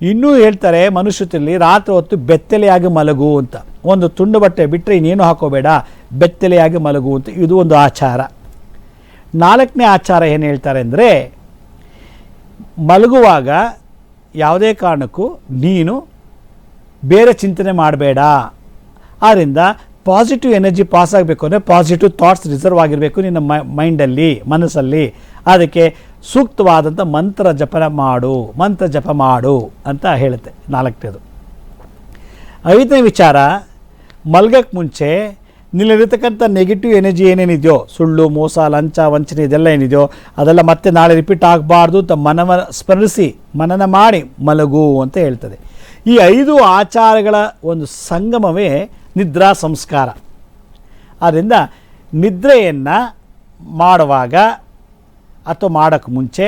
ಇನ್ನೂ ಹೇಳ್ತಾರೆ ಮನುಷ್ಯತಲ್ಲಿ ರಾತ್ರಿ ಹೊತ್ತು ಬೆತ್ತಲೆಯಾಗಿ ಮಲಗು ಅಂತ. ಒಂದು ತುಂಡು ಬಟ್ಟೆ ಬಿಟ್ಟರೆ ಇನ್ನೇನು ಹಾಕೋಬೇಡ? ಬೆತ್ತಲೆಯಾಗಿ ಮಲಗು ಅಂತ. ಇದು ಒಂದು ಆಚಾರ. ನಾಲ್ಕನೇ ಆಚಾರ ಏನು ಹೇಳ್ತಾರೆ ಅಂದರೆ, ಮಲಗುವಾಗ ಯಾವುದೇ ಕಾರಣಕ್ಕೂ ನೀನು ಬೇರೆ ಚಿಂತನೆ ಮಾಡಬೇಡ. ಆದ್ದರಿಂದ ಪಾಸಿಟಿವ್ ಎನರ್ಜಿ ಪಾಸ್ ಆಗಬೇಕು ಅಂದರೆ ಪಾಸಿಟಿವ್ ಥಾಟ್ಸ್ ರಿಸರ್ವ್ ಆಗಿರಬೇಕು ನಿನ್ನ ಮೈಂಡಲ್ಲಿ ಮನಸ್ಸಲ್ಲಿ. ಅದಕ್ಕೆ ಸೂಕ್ತವಾದಂಥ ಮಂತ್ರ ಜಪನ ಮಾಡು, ಮಂತ್ರ ಜಪ ಮಾಡು ಅಂತ ಹೇಳುತ್ತೆ ನಾಲ್ಕನೇದು. ಐದನೇ ವಿಚಾರ ಮಲ್ಗಕ್ಕೆ ಮುಂಚೆ ನಿಲ್ಲಿರತಕ್ಕಂಥ ನೆಗೆಟಿವ್ ಎನರ್ಜಿ ಏನೇನಿದೆಯೋ, ಸುಳ್ಳು, ಮೋಸ, ಲಂಚ, ವಂಚನೆ ಇದೆಲ್ಲ ಏನಿದೆಯೋ, ಅದೆಲ್ಲ ಮತ್ತೆ ನಾಳೆ ರಿಪೀಟ್ ಆಗಬಾರ್ದು ಅಂತ ಮನವ, ಸ್ಮರಿಸಿ, ಮನನ ಮಾಡಿ ಮಲಗು ಅಂತ ಹೇಳ್ತದೆ. ಈ ಐದು ಆಚಾರಗಳ ಒಂದು ಸಂಗಮವೇ ನಿದ್ರಾ ಸಂಸ್ಕಾರ. ಆದ್ದರಿಂದ ನಿದ್ರೆಯನ್ನು ಮಾಡುವಾಗ ಅಥವಾ ಮಾಡೋಕ್ಕೆ ಮುಂಚೆ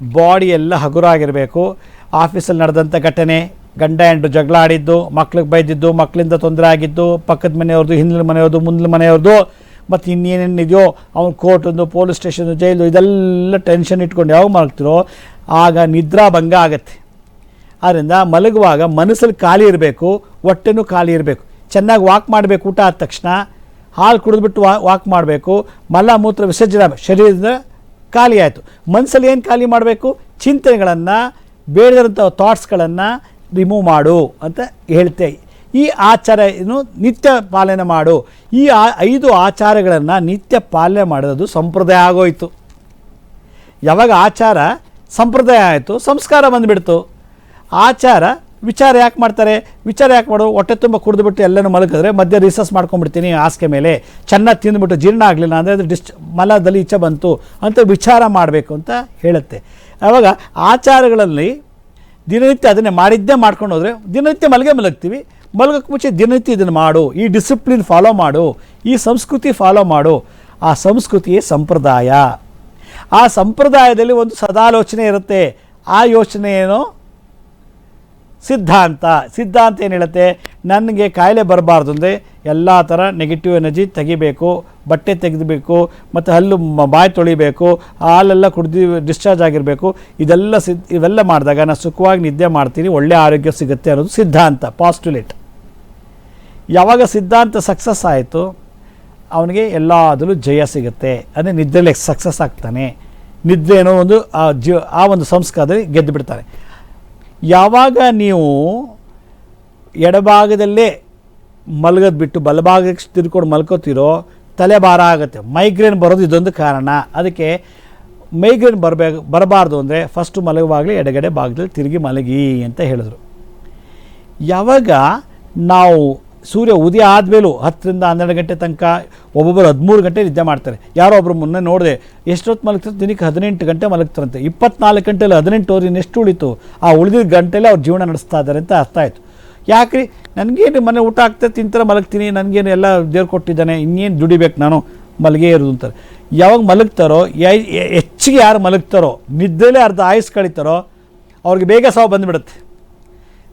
ಬಾಡಿ ಎಲ್ಲ ಹಗುರಾಗಿರಬೇಕು. ಆಫೀಸಲ್ಲಿ ನಡೆದಂಥ ಘಟನೆ, ಗಂಡ ಹೆಂಡು ಜಗಳ ಆಡಿದ್ದು, ಮಕ್ಳಿಗೆ ಬೈದಿದ್ದು ಮಕ್ಕಳಿಂದ ತೊಂದರೆ ಆಗಿದ್ದು, ಪಕ್ಕದ ಮನೆಯವ್ರದ್ದು, ಹಿಂದಿನ ಮನೆಯವ್ರದ್ದು, ಮುಂದಿನ ಮನೆಯವ್ರದ್ದು, ಮತ್ತು ಇನ್ನೇನೇನಿದೆಯೋ ಅವ್ನ ಕೋರ್ಟೊಂದು, ಪೊಲೀಸ್ ಸ್ಟೇಷನ್ ಜೈಲು ಇದೆಲ್ಲ ಟೆನ್ಷನ್ ಇಟ್ಕೊಂಡು ಯಾವಾಗ ಮಲಗ್ತಿರೋ, ಆಗ ನಿದ್ರಾ ಭಂಗ ಆಗುತ್ತೆ. ಆದ್ದರಿಂದ ಮಲಗುವಾಗ ಮನಸ್ಸಲ್ಲಿ ಖಾಲಿ ಇರಬೇಕು, ಹೊಟ್ಟೆನೂ ಖಾಲಿ ಇರಬೇಕು. ಚೆನ್ನಾಗಿ ವಾಕ್ ಮಾಡಬೇಕು ಊಟ ಆದ ತಕ್ಷಣ, ಹಾಲು ಕುಡಿದ್ಬಿಟ್ಟು ವಾ ವಾಕ್ ಮಾಡಬೇಕು ಮಲ ಮೂತ್ರ ವಿಸರ್ಜನೆ ಶರೀರದ ಖಾಲಿ ಆಯಿತು. ಮನಸ್ಸಲ್ಲಿ ಏನು ಖಾಲಿ ಮಾಡಬೇಕು? ಚಿಂತನೆಗಳನ್ನು ಬೇಡದಂಥ ಥಾಟ್ಸ್ಗಳನ್ನು ರಿಮೂವ್ ಮಾಡು ಅಂತ ಹೇಳ್ತೆ. ಈ ಆಚಾರ ಏನು? ನಿತ್ಯ ಪಾಲನೆ ಮಾಡು. ಈ ಆ ಐದು ಆಚಾರಗಳನ್ನು ನಿತ್ಯ ಪಾಲನೆ ಮಾಡೋದು ಸಂಪ್ರದಾಯ ಆಗೋಯ್ತು. ಯಾವಾಗ ಆಚಾರ ಸಂಪ್ರದಾಯ ಆಯಿತು, ಸಂಸ್ಕಾರ ಬಂದುಬಿಡ್ತು. ಆಚಾರ ವಿಚಾರ ಯಾಕೆ ಮಾಡ್ತಾರೆ? ವಿಚಾರ ಯಾಕೆ ಮಾಡು? ಹೊಟ್ಟೆ ತುಂಬ ಕುಡಿದ್ಬಿಟ್ಟು ಎಲ್ಲನೂ ಮಲಗಿದ್ರೆ ಮಧ್ಯೆ ರಿಸರ್ಚ್ ಮಾಡ್ಕೊಂಡ್ಬಿಡ್ತೀನಿ, ಹಾಸಿಗೆ ಮೇಲೆ. ಚೆನ್ನಾಗಿ ತಿಂದುಬಿಟ್ಟು ಜೀರ್ಣ ಆಗಲಿಲ್ಲ ಅಂದರೆ ಅದು ಡಿಸ್ಟ್ ಮಲದಲ್ಲಿ ಇಚ್ಛೆ ಬಂತು ಅಂತ ವಿಚಾರ ಮಾಡಬೇಕು ಅಂತ ಹೇಳುತ್ತೆ. ಆವಾಗ ಆಚಾರಗಳಲ್ಲಿ ದಿನನಿತ್ಯ ಅದನ್ನೇ ಮಾಡಿದ್ದೇ ಮಾಡ್ಕೊಂಡು ಹೋದರೆ ದಿನನಿತ್ಯ ಮಲಗೆ ಮಲಗ್ತೀವಿ. ಮಲಗಕ್ಕೆ ಮುಂಚೆ ದಿನನಿತ್ಯ ಇದನ್ನು ಮಾಡು. ಈ ಡಿಸಿಪ್ಲಿನ್ ಫಾಲೋ ಮಾಡು. ಈ ಸಂಸ್ಕೃತಿ ಫಾಲೋ ಮಾಡು. ಆ ಸಂಸ್ಕೃತಿಯೇ ಸಂಪ್ರದಾಯ. ಆ ಸಂಪ್ರದಾಯದಲ್ಲಿ ಒಂದು ಸದಾಲೋಚನೆ ಇರುತ್ತೆ. ಆ ಯೋಚನೆ ಏನು? ಸಿದ್ಧಾಂತ ಸಿದ್ಧಾಂತ ಏನು ಹೇಳುತ್ತೆ? ನನಗೆ ಕಾಯಿಲೆ ಬರಬಾರ್ದು ಅಂದರೆ ಎಲ್ಲ ಥರ ನೆಗೆಟಿವ್ ಎನರ್ಜಿ ತೆಗಿಬೇಕು, ಬಟ್ಟೆ ತೆಗೆದಬೇಕು, ಮತ್ತು ಹಲ್ಲು ಬಾಯಿ ತೊಳಿಬೇಕು, ಹಾಲೆಲ್ಲ ಕುಡ್ದು ಡಿಸ್ಚಾರ್ಜ್ ಆಗಿರಬೇಕು. ಇದೆಲ್ಲ ಸಿದ್ ಇವೆಲ್ಲ ಮಾಡಿದಾಗ ನಾನು ಸುಖವಾಗಿ ನಿದ್ದೆ ಮಾಡ್ತೀನಿ, ಒಳ್ಳೆ ಆರೋಗ್ಯ ಸಿಗುತ್ತೆ ಅನ್ನೋದು ಸಿದ್ಧಾಂತ ಪಾಸ್ಟುಲೇಟ್ ಯಾವಾಗ ಸಿದ್ಧಾಂತ ಸಕ್ಸಸ್ ಆಯಿತು, ಅವನಿಗೆ ಎಲ್ಲದರಲ್ಲೂ ಜಯ ಸಿಗುತ್ತೆ. ಅಂದರೆ ನಿದ್ರೆಯಲ್ಲಿ ಸಕ್ಸಸ್ ಆಗ್ತಾನೆ. ನಿದ್ದೆ ಅನ್ನೋ ಒಂದು ಆ ಜೀವ, ಆ ಒಂದು ಸಂಸ್ಕಾರದಲ್ಲಿ ಗೆದ್ದು ಬಿಡ್ತಾನೆ ಯಾವಾಗ ನೀವು ಎಡಭಾಗದಲ್ಲೇ ಮಲಗೋದು ಬಿಟ್ಟು ಬಲಭಾಗಕ್ಕೆ ತಿರ್ಕೊಂಡು ಮಲ್ಕೋತಿರೋ ತಲೆ ಭಾರ ಆಗುತ್ತೆ. ಮೈಗ್ರೇನ್ ಬರೋದು ಇದೊಂದು ಕಾರಣ. ಅದಕ್ಕೆ ಮೈಗ್ರೇನ್ ಬರಬೇಕು ಬರಬಾರ್ದು ಅಂದರೆ ಫಸ್ಟು ಮಲಗುವಾಗಲೇ ಎಡಗಡೆ ಭಾಗದಲ್ಲಿ ತಿರುಗಿ ಮಲಗಿ ಅಂತ ಹೇಳಿದ್ರು. ಯಾವಾಗ ನಾವು ಸೂರ್ಯ ಉದಯ ಆದಮೇಲೂ ಹತ್ತರಿಂದ ಹನ್ನೆರಡು ಗಂಟೆ ತನಕ ಒಬ್ಬೊಬ್ಬರು ಹದಿಮೂರು ಗಂಟೆ ನಿದ್ದೆ ಮಾಡ್ತಾರೆ. ಯಾರೋ ಒಬ್ಬರು ಮೊನ್ನೆ ನೋಡಿದೆ, ಎಷ್ಟೊತ್ತು ಮಲಗ್ತಾರೆ? ದಿನಕ್ಕೆ ಹದಿನೆಂಟು ಗಂಟೆ ಮಲಗ್ತಾರಂತೆ. ಇಪ್ಪತ್ನಾಲ್ಕು ಗಂಟೆಯಲ್ಲಿ ಹದಿನೆಂಟು ಅವ್ರಿಗೆ ಎಷ್ಟು ಉಳಿತು. ಆ ಉಳಿದಿದ್ದ ಗಂಟೆಲಿ ಅವ್ರು ಜೀವನ ನಡೆಸ್ತಾ ಇದ್ದಾರೆ ಅಂತ ಅರ್ಥ ಆಯಿತು. ಯಾಕ್ರಿ? ನನಗೇನು ಮನೆ ಊಟ ಆಗ್ತಾ ತಿಂತಾರೆ ಮಲಗ್ತೀನಿ, ನನಗೇನು ಎಲ್ಲ ದೇವ್ರು ಕೊಟ್ಟಿದ್ದಾನೆ, ಇನ್ನೇನು ದುಡಿಬೇಕು ನಾನು? ಮಲಗೇ ಇರೋದು ಅಂತಾರೆ. ಯಾವಾಗ ಮಲಗ್ತಾರೋ ಹೆಚ್ಚಿಗೆ ಯಾರು ಮಲಗ್ತಾರೋ, ನಿದ್ದೆಲೇ ಅರ್ಧ ಆಯುಸ್ ಕಳೀತಾರೋ, ಅವ್ರಿಗೆ ಬೇಗ ಸಾವು ಬಂದುಬಿಡುತ್ತೆ.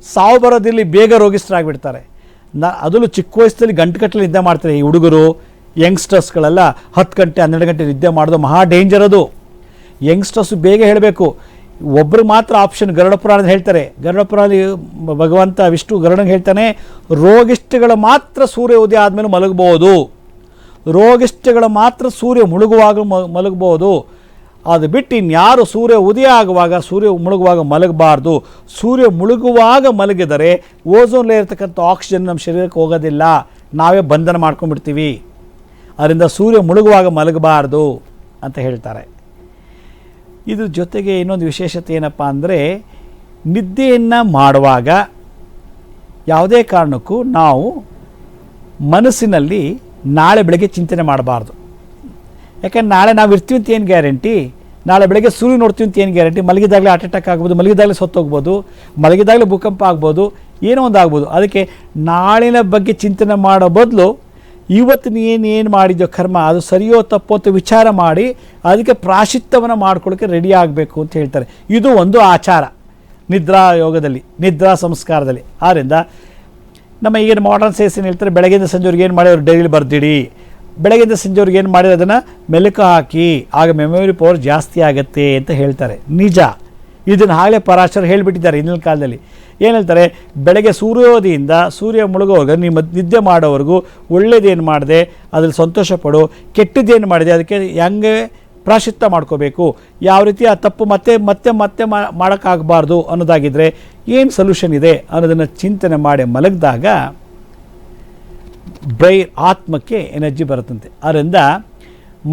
ಸಾವು ಬರೋದಿಲ್ಲಿ ಬೇಗ ರೋಗಿಷ್ಠರಾಗ್ಬಿಡ್ತಾರೆ ನಾ ಅದರಲ್ಲೂ ಚಿಕ್ಕ ವಯಸ್ಸಲ್ಲಿ ಗಂಟೆಗಟ್ಟಲೆ ನಿದ್ದೆ ಮಾಡ್ತಾರೆ ಈ ಹುಡುಗರು. ಯಂಗ್ಸ್ಟರ್ಸ್ಗಳೆಲ್ಲ ಹತ್ತು ಗಂಟೆ, ಹನ್ನೆರಡು ಗಂಟೆ ನಿದ್ದೆ ಮಾಡೋದು ಮಹಾ ಡೇಂಜರ್ ಅದು. ಯಂಗ್ಸ್ಟರ್ಸು ಬೇಗ ಹೇಳಬೇಕು. ಒಬ್ಬರು ಮಾತ್ರ ಆಪ್ಷನ್ ಗರುಡ ಅಂತ ಹೇಳ್ತಾರೆ. ಗರುಡ ಪುರಾಣ ಭಗವಂತ ವಿಷ್ಣು ಗರುಡಂಗೆ ಹೇಳ್ತಾನೆ ರೋಗಿಷ್ಟಗಳು ಮಾತ್ರ ಸೂರ್ಯ ಉದಯ ಆದಮೇಲೆ ಮಲಗಬಹುದು ರೋಗಿಷ್ಟಗಳು ಮಾತ್ರ ಸೂರ್ಯ ಮುಳುಗುವಾಗ ಮಲಗಬಹುದು ಅದು ಬಿಟ್ಟು ಇನ್ಯಾರು ಸೂರ್ಯ ಉದಯ ಆಗುವಾಗ, ಸೂರ್ಯ ಮುಳುಗುವಾಗ ಮಲಗಬಾರ್ದು. ಸೂರ್ಯ ಮುಳುಗುವಾಗ ಮಲಗಿದರೆ ಓಝೋನ್ಲೇ ಇರತಕ್ಕಂಥ ಆಕ್ಸಿಜನ್ ನಮ್ಮ ಶರೀರಕ್ಕೆ ಹೋಗೋದಿಲ್ಲ. ನಾವೇ ಬಂಧನ ಮಾಡ್ಕೊಂಡ್ಬಿಡ್ತೀವಿ. ಅದರಿಂದ ಸೂರ್ಯ ಮುಳುಗುವಾಗ ಮಲಗಬಾರ್ದು ಅಂತ ಹೇಳ್ತಾರೆ. ಇದ್ರ ಜೊತೆಗೆ ಇನ್ನೊಂದು ವಿಶೇಷತೆ ಏನಪ್ಪ ಅಂದರೆ, ನಿದ್ದೆಯನ್ನು ಮಾಡುವಾಗ ಯಾವುದೇ ಕಾರಣಕ್ಕೂ ನಾವು ಮನಸ್ಸಿನಲ್ಲಿ ನಾಳೆ ಬೆಳಗ್ಗೆ ಚಿಂತನೆ ಮಾಡಬಾರ್ದು. ಯಾಕಂದ್ರೆ ನಾಳೆ ನಾವು ಇರ್ತೀವಿ ಅಂತ ಏನು ಗ್ಯಾರಂಟಿ? ನಾಳೆ ಬೆಳಗ್ಗೆ ಸೂರ್ಯ ನೋಡ್ತೀವಿ ಅಂತ ಏನು ಗ್ಯಾರಂಟಿ? ಮಲಗಿದಾಗಲೇ ಹಾರ್ಟ್ ಅಟ್ಯಾಕ್ ಆಗ್ಬೋದು, ಮಲಗಿದಾಗಲೇ ಸತ್ತೋಗ್ಬೋದು, ಮಲಗಿದಾಗಲೇ ಭೂಕಂಪ ಆಗ್ಬೋದು, ಏನೋ ಒಂದು ಆಗ್ಬೋದು. ಅದಕ್ಕೆ ನಾಳಿನ ಬಗ್ಗೆ ಚಿಂತನೆ ಮಾಡೋ ಬದಲು ಇವತ್ತು ನೀನು ಏನು ಮಾಡಿದ್ಯೋ ಕರ್ಮ, ಅದು ಸರಿಯೋ ತಪ್ಪೋ ಅಂತ ವಿಚಾರ ಮಾಡಿ ಅದಕ್ಕೆ ಪ್ರಾಶಿತ್ಯವನ್ನು ಮಾಡ್ಕೊಳ್ಳೋಕ್ಕೆ ರೆಡಿ ಆಗಬೇಕು ಅಂತ ಹೇಳ್ತಾರೆ. ಇದು ಒಂದು ಆಚಾರ. ನಿದ್ರಾ ಯೋಗದಲ್ಲಿ, ನಿದ್ರಾ ಸಂಸ್ಕಾರದಲ್ಲಿ. ಆದ್ದರಿಂದ ನಮ್ಮ ಈಗಿನ ಮಾಡರ್ನ್ ಸೈನ್ಸ್ ಏನು ಹೇಳ್ತಾರೆ, ಬೆಳಗ್ಗೆಯಿಂದ ಸಂಜೆವರೆಗೆ ಏನು ಮಾಡಿ ಅವ್ರು ಡೈಲಿ ಬರ್ದಿಡಿ. ಬೆಳಗ್ಗೆಯಿಂದ ಸಂಜೆವರೆಗೆ ಏನು ಮಾಡಿದ್ರೆ ಅದನ್ನು ಮೆಲುಕು ಹಾಕಿ, ಆಗ ಮೆಮೊರಿ ಪವರ್ ಜಾಸ್ತಿ ಆಗುತ್ತೆ ಅಂತ ಹೇಳ್ತಾರೆ. ನಿಜ. ಇದನ್ನು ಹಾಗೆ ಪರಾಶರ ಹೇಳಿಬಿಟ್ಟಿದ್ದಾರೆ ಹಿಂದಿನ ಕಾಲದಲ್ಲಿ. ಏನು ಹೇಳ್ತಾರೆ? ಬೆಳಗ್ಗೆ ಸೂರ್ಯೋದಯದಿಂದ ಸೂರ್ಯ ಮುಳುಗೋವಾಗ ನೀವು ನಿದ್ದೆ ಮಾಡೋವರೆಗೂ ಒಳ್ಳೇದೇನು ಮಾಡಿದೆ, ಅದ್ರಲ್ಲಿ ಸಂತೋಷ ಪಡು ಕೆಟ್ಟದ್ದೇನು ಮಾಡಿದೆ, ಅದಕ್ಕೆ ಹೆಂಗೆ ಪ್ರಾಶಿತ್ಯ ಮಾಡ್ಕೋಬೇಕು? ಯಾವ ರೀತಿ ಆ ತಪ್ಪು ಮತ್ತೆ ಮತ್ತೆ ಮತ್ತೆ ಮಾಡೋಕ್ಕಾಗಬಾರ್ದು ಅನ್ನೋದಾಗಿದ್ದರೆ ಏನು ಸೊಲ್ಯೂಷನ್ ಇದೆ ಅನ್ನೋದನ್ನು ಚಿಂತನೆ ಮಾಡಿ ಮಲಗಿದಾಗ ಬ್ರೈನ್ ಆತ್ಮಕ್ಕೆ ಎನರ್ಜಿ ಬರುತ್ತಂತೆ. ಅದರಿಂದ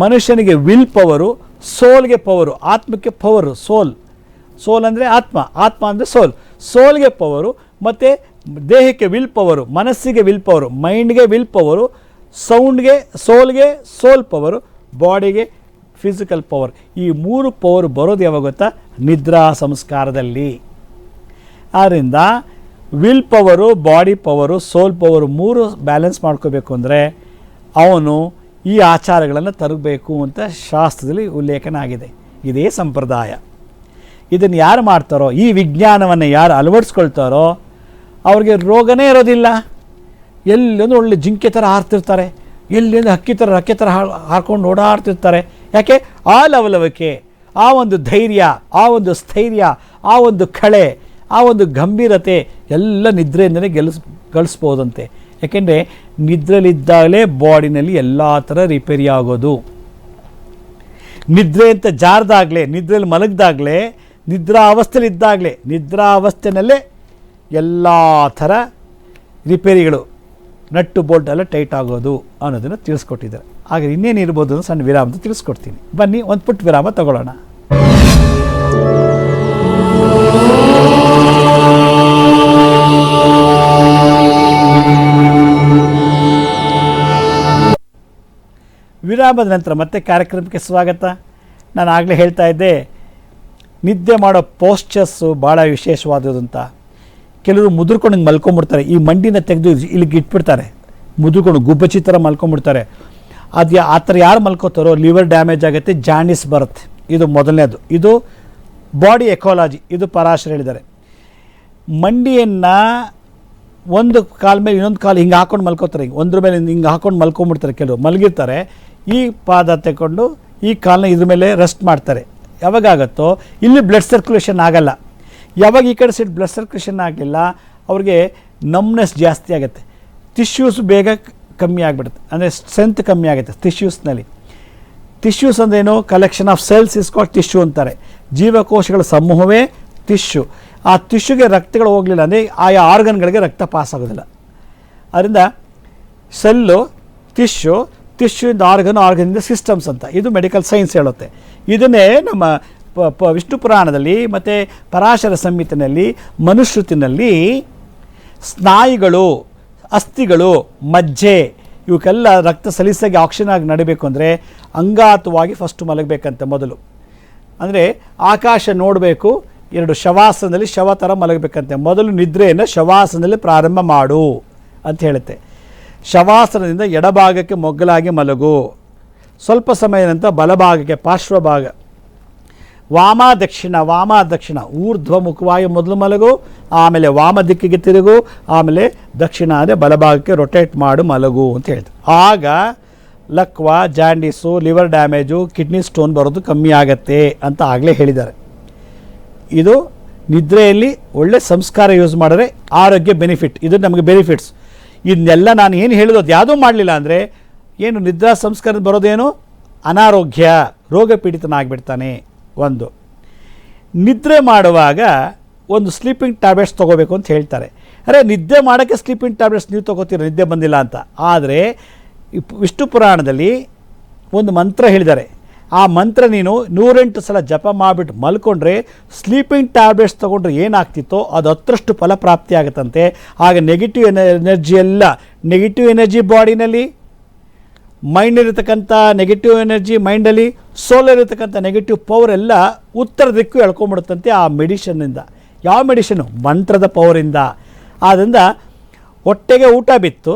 ಮನುಷ್ಯನಿಗೆ ವಿಲ್ ಪವರು ಸೋಲ್ಗೆ ಪವರು ಆತ್ಮಕ್ಕೆ ಪವರು ಸೋಲ್ ಸೋಲ್ ಅಂದರೆ ಆತ್ಮ ಆತ್ಮ ಅಂದರೆ ಸೋಲ್ ಸೋಲ್ಗೆ ಪವರು ಮತ್ತು ದೇಹಕ್ಕೆ ವಿಲ್ ಪವರು ಮನಸ್ಸಿಗೆ ವಿಲ್ ಪವರು ಮೈಂಡ್ಗೆ ವಿಲ್ ಪವರು ಸೌಂಡ್ಗೆ ಸೋಲ್ಗೆ ಸೋಲ್ ಪವರು ಬಾಡಿಗೆ ಫಿಸಿಕಲ್ ಪವರ್ ಈ ಮೂರು ಪವರ್ ಬರೋದು ಯಾವಾಗ ಗೊತ್ತಾ? ನಿದ್ರಾ ಸಂಸ್ಕಾರದಲ್ಲಿ. ಆದ್ದರಿಂದ will power body power soul power ಮೂರು ಬ್ಯಾಲೆನ್ಸ್ ಮಾಡ್ಕೋಬೇಕು ಅಂದರೆ ಅವನು ಈ ಆಚಾರಗಳನ್ನು ತರಬೇಕು ಅಂತ ಶಾಸ್ತ್ರದಲ್ಲಿ ಉಲ್ಲೇಖನ ಆಗಿದೆ. ಇದೇ ಸಂಪ್ರದಾಯ. ಇದನ್ನು ಯಾರು ಮಾಡ್ತಾರೋ, ಈ ವಿಜ್ಞಾನವನ್ನು ಯಾರು ಅಳವಡಿಸ್ಕೊಳ್ತಾರೋ, ಅವ್ರಿಗೆ ರೋಗನೇ ಇರೋದಿಲ್ಲ. ಎಲ್ಲೊಂದು ಒಳ್ಳೆ ಜಿಂಕೆ ಥರ ಹಾರ್ತಿರ್ತಾರೆ ಎಲ್ಲಿಂದ ಹಕ್ಕಿ ಥರ ಹಕ್ಕಿ ಥರ ಹಾಕೊಂಡು ಓಡಾಡ್ತಿರ್ತಾರೆ. ಯಾಕೆ? ಆ ಲವಲವಿಕೆ, ಆ ಒಂದು ಧೈರ್ಯ, ಆ ಒಂದು ಸ್ಥೈರ್ಯ, ಆ ಒಂದು ಕಳೆ ಆ ಒಂದು ಗಂಭೀರತೆ ಎಲ್ಲ ನಿದ್ರೆಯಿಂದಲೇ ಗೆಲ್ಲಿಸ್ ಗಳಿಸ್ಬೋದಂತೆ. ಯಾಕೆಂದರೆ ನಿದ್ರೆಲಿದ್ದಾಗಲೇ ಬಾಡಿನಲ್ಲಿ ಎಲ್ಲ ಥರ ರಿಪೇರಿ ಆಗೋದು. ನಿದ್ರೆ ಅಂತ ಜಾರದಾಗಲೇ ನಿದ್ರೆಯಲ್ಲಿ ಮಲಗಿದಾಗಲೇ ನಿದ್ರಾ ಅವಸ್ಥೆಲಿ ಇದ್ದಾಗಲೇ ನಿದ್ರಾ ಅವಸ್ಥೆನಲ್ಲೇ ಎಲ್ಲ ಥರ ರಿಪೇರಿಗಳು ನಟ್ಟು ಬೋಲ್ಟ್ ಎಲ್ಲ ಟೈಟ್ ಆಗೋದು ಅನ್ನೋದನ್ನು ತಿಳಿಸ್ಕೊಟ್ಟಿದ್ದಾರೆ. ಹಾಗೆ ಇನ್ನೇನು ಇರ್ಬೋದು ಅನ್ನೋ ಸಣ್ಣ ವಿರಾಮ ಅಂತ ತಿಳಿಸ್ಕೊಡ್ತೀನಿ. ಬನ್ನಿ, ಒಂದು ಪುಟ್ಟ ವಿರಾಮ ತಗೊಳ್ಳೋಣ. ವಿರಾಮದ ನಂತರ ಮತ್ತೆ ಕಾರ್ಯಕ್ರಮಕ್ಕೆ ಸ್ವಾಗತ. ನಾನು ಆಗಲೇ ಹೇಳ್ತಾ ಇದ್ದೆ, ನಿದ್ದೆ ಮಾಡೋ ಪೋಸ್ಚರ್ಸು ಭಾಳ ವಿಶೇಷವಾದದ್ದು ಅಂತ ಕೆಲವರು ಮುದುರ್ಕೊಂಡು ಹಿಂಗೆ ಮಲ್ಕೊಂಬಿಡ್ತಾರೆ. ಈ ಮಂಡಿನ ತೆಗೆದು ಇಲ್ಲಿಗೆ ಇಟ್ಬಿಡ್ತಾರೆ. ಮುದುರ್ಕೊಂಡು ಗುಬ್ಬಚ್ಚಿ ಥರ ಮಲ್ಕೊಂಬಿಡ್ತಾರೆ. ಅದು ಆ ಥರ ಯಾರು ಮಲ್ಕೋತಾರೋ ಲಿವರ್ ಡ್ಯಾಮೇಜ್ ಆಗುತ್ತೆ, ಜಾಂಡಿಸ್ ಬರುತ್ತೆ. ಇದು ಮೊದಲನೇದು. ಇದು ಬಾಡಿ ಎಕಾಲಜಿ, ಇದು ಪರಾಶರ ಹೇಳಿದ್ದಾರೆ. ಮಂಡಿಯನ್ನು ಒಂದು ಕಾಲ ಮೇಲೆ ಇನ್ನೊಂದು ಕಾಲು ಹಿಂಗೆ ಹಾಕೊಂಡು ಮಲ್ಕೋತಾರೆ. ಹಿಂಗೆ ಒಂದ್ರ ಮೇಲೆ ಹಿಂಗೆ ಹಾಕೊಂಡು ಮಲ್ಕೊಂಬಿಡ್ತಾರೆ ಕೆಲವರು. ಮಲಗಿರ್ತಾರೆ. ಈ ಪಾದ ತಗೊಂಡು ಈ ಕಾಲನ್ನ ಇದ್ರ ಮೇಲೆ ರೆಸ್ಟ್ ಮಾಡ್ತಾರೆ. ಯಾವಾಗ ಇಲ್ಲಿ ಬ್ಲಡ್ ಸರ್ಕ್ಯುಲೇಷನ್ ಆಗಲ್ಲ. ಯಾವಾಗ ಈ ಕಡೆ ಸೈಡ್ ಬ್ಲಡ್ ಸರ್ಕ್ಯುಲೇಷನ್ ಆಗಲಿಲ್ಲ ಅವ್ರಿಗೆ ನಮ್ನೆಸ್ ಜಾಸ್ತಿ ಆಗುತ್ತೆ. ಟಿಶ್ಯೂಸ್ ಬೇಗ ಕಮ್ಮಿ ಆಗಿಬಿಡುತ್ತೆ. ಅಂದರೆ ಸ್ಟ್ರೆಂತ್ ಕಮ್ಮಿ ಆಗುತ್ತೆ ಟಿಶ್ಯೂಸ್ನಲ್ಲಿ ಟಿಶ್ಯೂಸ್ ಅಂದ್ರೇನು collection of cells is called tissue ಅಂತಾರೆ. ಜೀವಕೋಶಗಳ ಸಮೂಹವೇ ಟಿಶ್ಯೂ ಆ ಟಿಶ್ಯೂಗೆ ರಕ್ತಗಳು ಹೋಗಲಿಲ್ಲ ಅಂದರೆ ಆಯಾ ಆರ್ಗನ್ಗಳಿಗೆ ರಕ್ತ ಪಾಸ್ ಆಗೋದಿಲ್ಲ. ಅದರಿಂದ ಸೆಲ್ಲು ಟಿಶ್ಯೂ ಟಿಶ್ಯೂಯಿಂದ ಆರ್ಗನ್ ಆರ್ಗನಿಂದ ಸಿಸ್ಟಮ್ಸ್ ಅಂತ. ಇದು ಮೆಡಿಕಲ್ ಸೈನ್ಸ್ ಹೇಳುತ್ತೆ. ಇದನ್ನೇ ನಮ್ಮ ಪ ಪ, ವಿಷ್ಣು ಪುರಾಣದಲ್ಲಿ ಮತ್ತು ಪರಾಶರ ಸಂಹಿತನಲ್ಲಿ ಮನುಶ್ರುತಿನಲ್ಲಿ ಸ್ನಾಯುಗಳು, ಅಸ್ಥಿಗಳು, ಮಜ್ಜೆ, ಇವಕ್ಕೆಲ್ಲ ರಕ್ತ ಸಲೀಸಾಗಿ ಆಕ್ಷನ್ ಆಗಿ ನಡಿಬೇಕು ಅಂದರೆ ಅಂಗಾತವಾಗಿ ಫಸ್ಟು ಮಲಗಬೇಕಂತೆ ಮೊದಲು. ಅಂದರೆ ಆಕಾಶ ನೋಡಬೇಕು, ಎರಡು ಶವಾಸನದಲ್ಲಿ ಶವ ಥರ ಮಲಗಬೇಕಂತೆ. ಮೊದಲು ನಿದ್ರೆಯನ್ನು ಶವಾಸನದಲ್ಲಿ ಪ್ರಾರಂಭ ಮಾಡು ಅಂತ ಹೇಳುತ್ತೆ. ಶವಾಸನದಿಂದ ಎಡಭಾಗಕ್ಕೆ ಮೊಗ್ಗಲಾಗಿ ಮಲಗು. ಸ್ವಲ್ಪ ಸಮಯ ನಂತರ ಬಲಭಾಗಕ್ಕೆ ಪಾರ್ಶ್ವಭಾಗ. ವಾಮ ದಕ್ಷಿಣ ವಾಮ ದಕ್ಷಿಣ ಊರ್ಧ್ವಮುಖವಾಗಿ ಮೊದಲು ಮಲಗು, ಆಮೇಲೆ ವಾಮ ದಿಕ್ಕಿಗೆ ತಿರುಗು, ಆಮೇಲೆ ದಕ್ಷಿಣ ಅಂದರೆ ಬಲಭಾಗಕ್ಕೆ ರೊಟೇಟ್ ಮಾಡು, ಮಲಗು ಅಂತ ಹೇಳಿದ್ರು ಆಗ ಲಕ್ವ, jaundice, liver damage, kidney stone ಬರೋದು ಕಮ್ಮಿ ಆಗತ್ತೆ ಅಂತ ಆಗಲೇ ಹೇಳಿದ್ದಾರೆ. ಇದು ನಿದ್ರೆಯಲ್ಲಿ ಒಳ್ಳೆ ಸಂಸ್ಕಾರ ಯೂಸ್ ಮಾಡಿದ್ರೆ ಆರೋಗ್ಯ ಬೆನಿಫಿಟ್ ಇದು ನಮಗೆ ಬೆನಿಫಿಟ್ಸ್ ಇದನ್ನೆಲ್ಲ ನಾನು ಏನು ಹೇಳಿದ್ರು ಅದು ಯಾವುದೂ ಮಾಡಲಿಲ್ಲ ಅಂದರೆ ಏನು ನಿದ್ರಾ ಸಂಸ್ಕಾರ ಬರೋದೇನು? ಅನಾರೋಗ್ಯ ರೋಗ ಪೀಡಿತನಾಗ್ಬಿಡ್ತಾನೆ ಒಂದು. ನಿದ್ರೆ ಮಾಡುವಾಗ ಒಂದು ಸ್ಲೀಪಿಂಗ್ ಟ್ಯಾಬ್ಲೆಟ್ಸ್ ತೊಗೋಬೇಕು ಅಂತ ಹೇಳ್ತಾರೆ. ಅರೆ ನಿದ್ದೆ ಮಾಡೋಕ್ಕೆ ಸ್ಲೀಪಿಂಗ್ ಟ್ಯಾಬ್ಲೆಟ್ಸ್ ನೀವು ತೊಗೋತೀರ? ನಿದ್ದೆ ಬಂದಿಲ್ಲ ಅಂತ. ಆದರೆ ವಿಷ್ಣು ಪುರಾಣದಲ್ಲಿ ಒಂದು ಮಂತ್ರ ಹೇಳಿದ್ದಾರೆ. ಆ ಮಂತ್ರ ನೀನು ನೂರೆಂಟು ಸಲ ಜಪ ಮಾಡಿಬಿಟ್ಟು ಮಲ್ಕೊಂಡ್ರೆ ಸ್ಲೀಪಿಂಗ್ ಟ್ಯಾಬ್ಲೆಟ್ಸ್ ತೊಗೊಂಡ್ರೆ ಏನಾಗ್ತಿತ್ತೋ ಅದು ಹತ್ತರಷ್ಟು ಫಲಪ್ರಾಪ್ತಿ ಆಗುತ್ತಂತೆ. ಆಗ ನೆಗೆಟಿವ್ ಎನ ಎನರ್ಜಿ ಎಲ್ಲ ನೆಗೆಟಿವ್ ಎನರ್ಜಿ ಬಾಡಿನಲ್ಲಿ ಮೈಂಡಲ್ಲಿರ್ತಕ್ಕಂಥ ನೆಗೆಟಿವ್ ಎನರ್ಜಿ ಮೈಂಡಲ್ಲಿ ಸೋಲಲ್ಲಿರ್ತಕ್ಕಂಥ ನೆಗೆಟಿವ್ ಪವರ್ ಎಲ್ಲ ಉತ್ತರ ದಿಕ್ಕು ಎಳ್ಕೊಂಬಿಡುತ್ತಂತೆ ಆ ಮೆಡಿಷನ್ನಿಂದ ಯಾವ ಮೆಡಿಷನು ಮಂತ್ರದ ಪವರಿಂದ ಆದ್ದರಿಂದ ಹೊಟ್ಟೆಗೆ ಊಟ ಬಿತ್ತು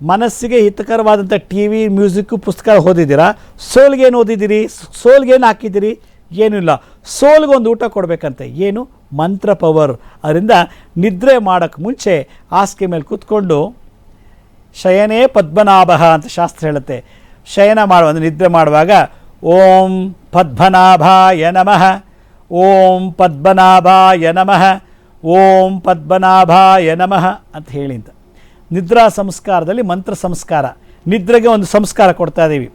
ಮನಸ್ಸಿಗೆ ಹಿತಕರವಾದಂಥ ಟಿ ವಿ ಮ್ಯೂಸಿಕ್ಕು ಪುಸ್ತಕ ಓದಿದ್ದೀರಾ? ಸೋಲ್ಗೆ ಏನು ಓದಿದ್ದೀರಿ? ಸೋಲ್ಗೇನು ಹಾಕಿದ್ದೀರಿ? ಏನೂ ಇಲ್ಲ. ಸೋಲ್ಗೆ ಒಂದು ಊಟ ಕೊಡಬೇಕಂತೆ. ಏನು? ಮಂತ್ರ ಪವರ್ ಅದರಿಂದ ನಿದ್ರೆ ಮಾಡೋಕ್ಕೆ ಮುಂಚೆ ಹಾಸಿಗೆ ಮೇಲೆ ಕೂತ್ಕೊಂಡು ಶಯನೇ ಪದ್ಮನಾಭ ಅಂತ ಶಾಸ್ತ್ರ ಹೇಳುತ್ತೆ. ಶಯನ ಮಾಡುವ, ಅಂದರೆ ನಿದ್ರೆ ಮಾಡುವಾಗ ಓಂ ಪದ್ಮನಾಭಾಯ ನಮಃ. ಓಂ ಪದ್ಮನಾಭಾಯ ನಮಃ. ಓಂ ಪದ್ಮನಾಭಾಯ ನಮಃ ಅಂತ ಹೇಳಿ ನಿದ್ರಾ ಸಂಸ್ಕಾರದಲ್ಲಿ ಮಂತ್ರ ಸಂಸ್ಕಾರ. ನಿದ್ರೆಗೆ ಒಂದು ಸಂಸ್ಕಾರ ಕೊಡ್ತಾ ಇದ್ದೀವಿ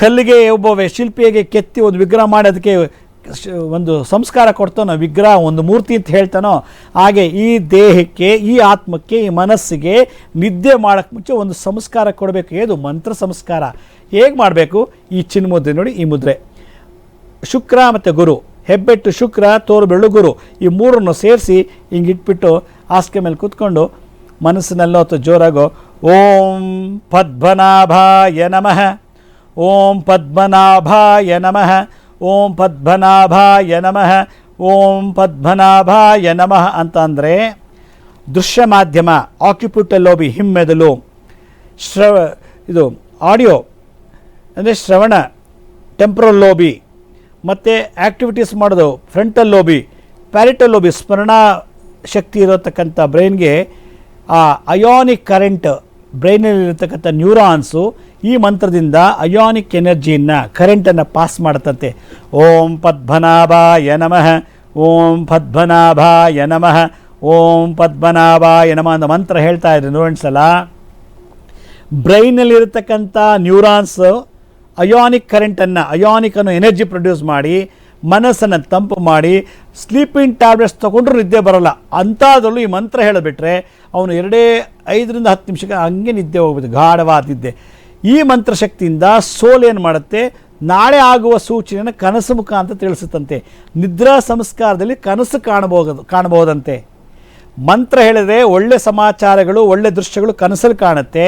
ಕಲ್ಲಿಗೆ ಒಬ್ಬ ಶಿಲ್ಪಿಗೆ ಕೆತ್ತಿ ಒಂದು ವಿಗ್ರಹ ಮಾಡೋದಕ್ಕೆ ಒಂದು ಸಂಸ್ಕಾರ ಕೊಡ್ತಾನೋ, ವಿಗ್ರಹ, ಒಂದು ಮೂರ್ತಿ ಅಂತ ಹೇಳ್ತಾನೋ, ಹಾಗೆ ಈ ದೇಹಕ್ಕೆ, ಈ ಆತ್ಮಕ್ಕೆ, ಈ ಮನಸ್ಸಿಗೆ ನಿದ್ದೆ ಮಾಡೋಕ್ಕೆ ಮುಂಚೆ ಒಂದು ಸಂಸ್ಕಾರ ಕೊಡಬೇಕು. ಏದು ಮಂತ್ರ ಸಂಸ್ಕಾರ. ಹೇಗೆ ಮಾಡಬೇಕು? ಈ ಚಿನ್ಮುದ್ರೆ ನೋಡಿ, ಈ ಮುದ್ರೆ. ಶುಕ್ರ ಮತ್ತು ಗುರು. ಹೆಬ್ಬೆಟ್ಟು ಶುಕ್ರ ತೋರು ಬೆಳ್ಳು ಗುರು. ಈ ಮೂರನ್ನು ಸೇರಿಸಿ ಹಿಂಗೆ ಇಟ್ಬಿಟ್ಟು ಹಾಸಿಗೆ ಮೇಲೆ ಕೂತ್ಕೊಂಡು ಮನಸ್ಸಿನಲ್ಲೋ ಅಥವಾ ಜೋರಾಗೋ, ಓಂ ಪದ್ಮನಾಭಾಯ ನಮಃ, ಓಂ ಪದ್ಮನಾಭಾಯ ನಮಃ, ಓಂ ಪದ್ಮನಾಭಾಯ ನಮಃ, ಓಂ ಪದ್ಮನಾಭಾಯ ನಮಃ ಅಂತ ಅಂದರೆ ದೃಶ್ಯ ಮಾಧ್ಯಮ ಆಕ್ಯುಪಿಟಲ್ ಲೋಬಿ ಹಿಮ್ಮೆದಲು, ಶ್ರವ, ಇದು ಆಡಿಯೋ ಅಂದರೆ ಶ್ರವಣ ಟೆಂಪ್ರಲ್ ಲೋಬಿ ಮತ್ತು ಆ್ಯಕ್ಟಿವಿಟೀಸ್ ಮಾಡೋದು ಫ್ರಂಟಲ್ ಲೋಬಿ ಪ್ಯಾರಿಟಲ್ ಲೋಬಿ ಸ್ಮರಣಾ ಶಕ್ತಿ ಇರತಕ್ಕಂಥ ಬ್ರೈನ್ಗೆ ಆ ಅಯೋನಿಕ್ ಕರೆಂಟ್ ಬ್ರೈನಲ್ಲಿರತಕ್ಕಂಥ ನ್ಯೂರಾನ್ಸು ಈ ಮಂತ್ರದಿಂದ ಅಯೋನಿಕ್ ಎನರ್ಜಿಯನ್ನು, ಕರೆಂಟನ್ನು ಪಾಸ್ ಮಾಡುತ್ತಂತೆ. ಓಂ ಪದ್ಮನಾಭಾಯ ನಮಃ, ಓಂ ಪದ್ಮನಾಭಾಯ ನಮಃ, ಓಂ ಪದ್ಮನಾಭಾಯ ನಮಃ ಅಂತ ಮಂತ್ರ ಹೇಳ್ತಾ ಇದ್ರು ನೂರೆಂಟು ಸಲ. ಬ್ರೈನಲ್ಲಿರತಕ್ಕಂಥ ನ್ಯೂರಾನ್ಸ್ ಅಯೋನಿಕ್ ಕರೆಂಟನ್ನು ಅಯೋನಿಕ್ ಅನ್ನೋ ಎನರ್ಜಿ ಪ್ರೊಡ್ಯೂಸ್ ಮಾಡಿ ಮನಸ್ಸನ್ನು ತಂಪು ಮಾಡಿ ಸ್ಲೀಪಿಂಗ್ ಟ್ಯಾಬ್ಲೆಟ್ಸ್ ತೊಗೊಂಡ್ರೂ ನಿದ್ದೆ ಬರೋಲ್ಲ. ಅಂಥದ್ರಲ್ಲೂ ಈ ಮಂತ್ರ ಹೇಳಿಬಿಟ್ರೆ ಅವನು ಎರಡೇ ಐದರಿಂದ ಹತ್ತು ನಿಮಿಷಕ್ಕೆ ಹಂಗೆ ನಿದ್ದೆ ಹೋಗ್ಬೋದು ಗಾಢವಾದಿದ್ದೆ ಈ ಮಂತ್ರಶಕ್ತಿಯಿಂದ ಸೋಲ್ ಏನು ಮಾಡುತ್ತೆ? ನಾಳೆ ಆಗುವ ಸೂಚನೆಯನ್ನು ಕನಸು ಮುಖ ಅಂತ ತಿಳಿಸುತ್ತಂತೆ. ನಿದ್ರಾ ಸಂಸ್ಕಾರದಲ್ಲಿ ಕನಸು ಕಾಣಬಹುದು, ಕಾಣಬಹುದಂತೆ. ಮಂತ್ರ ಹೇಳಿದರೆ ಒಳ್ಳೆ ಸಮಾಚಾರಗಳು, ಒಳ್ಳೆ ದೃಶ್ಯಗಳು ಕನಸಲ್ಲಿ ಕಾಣುತ್ತೆ.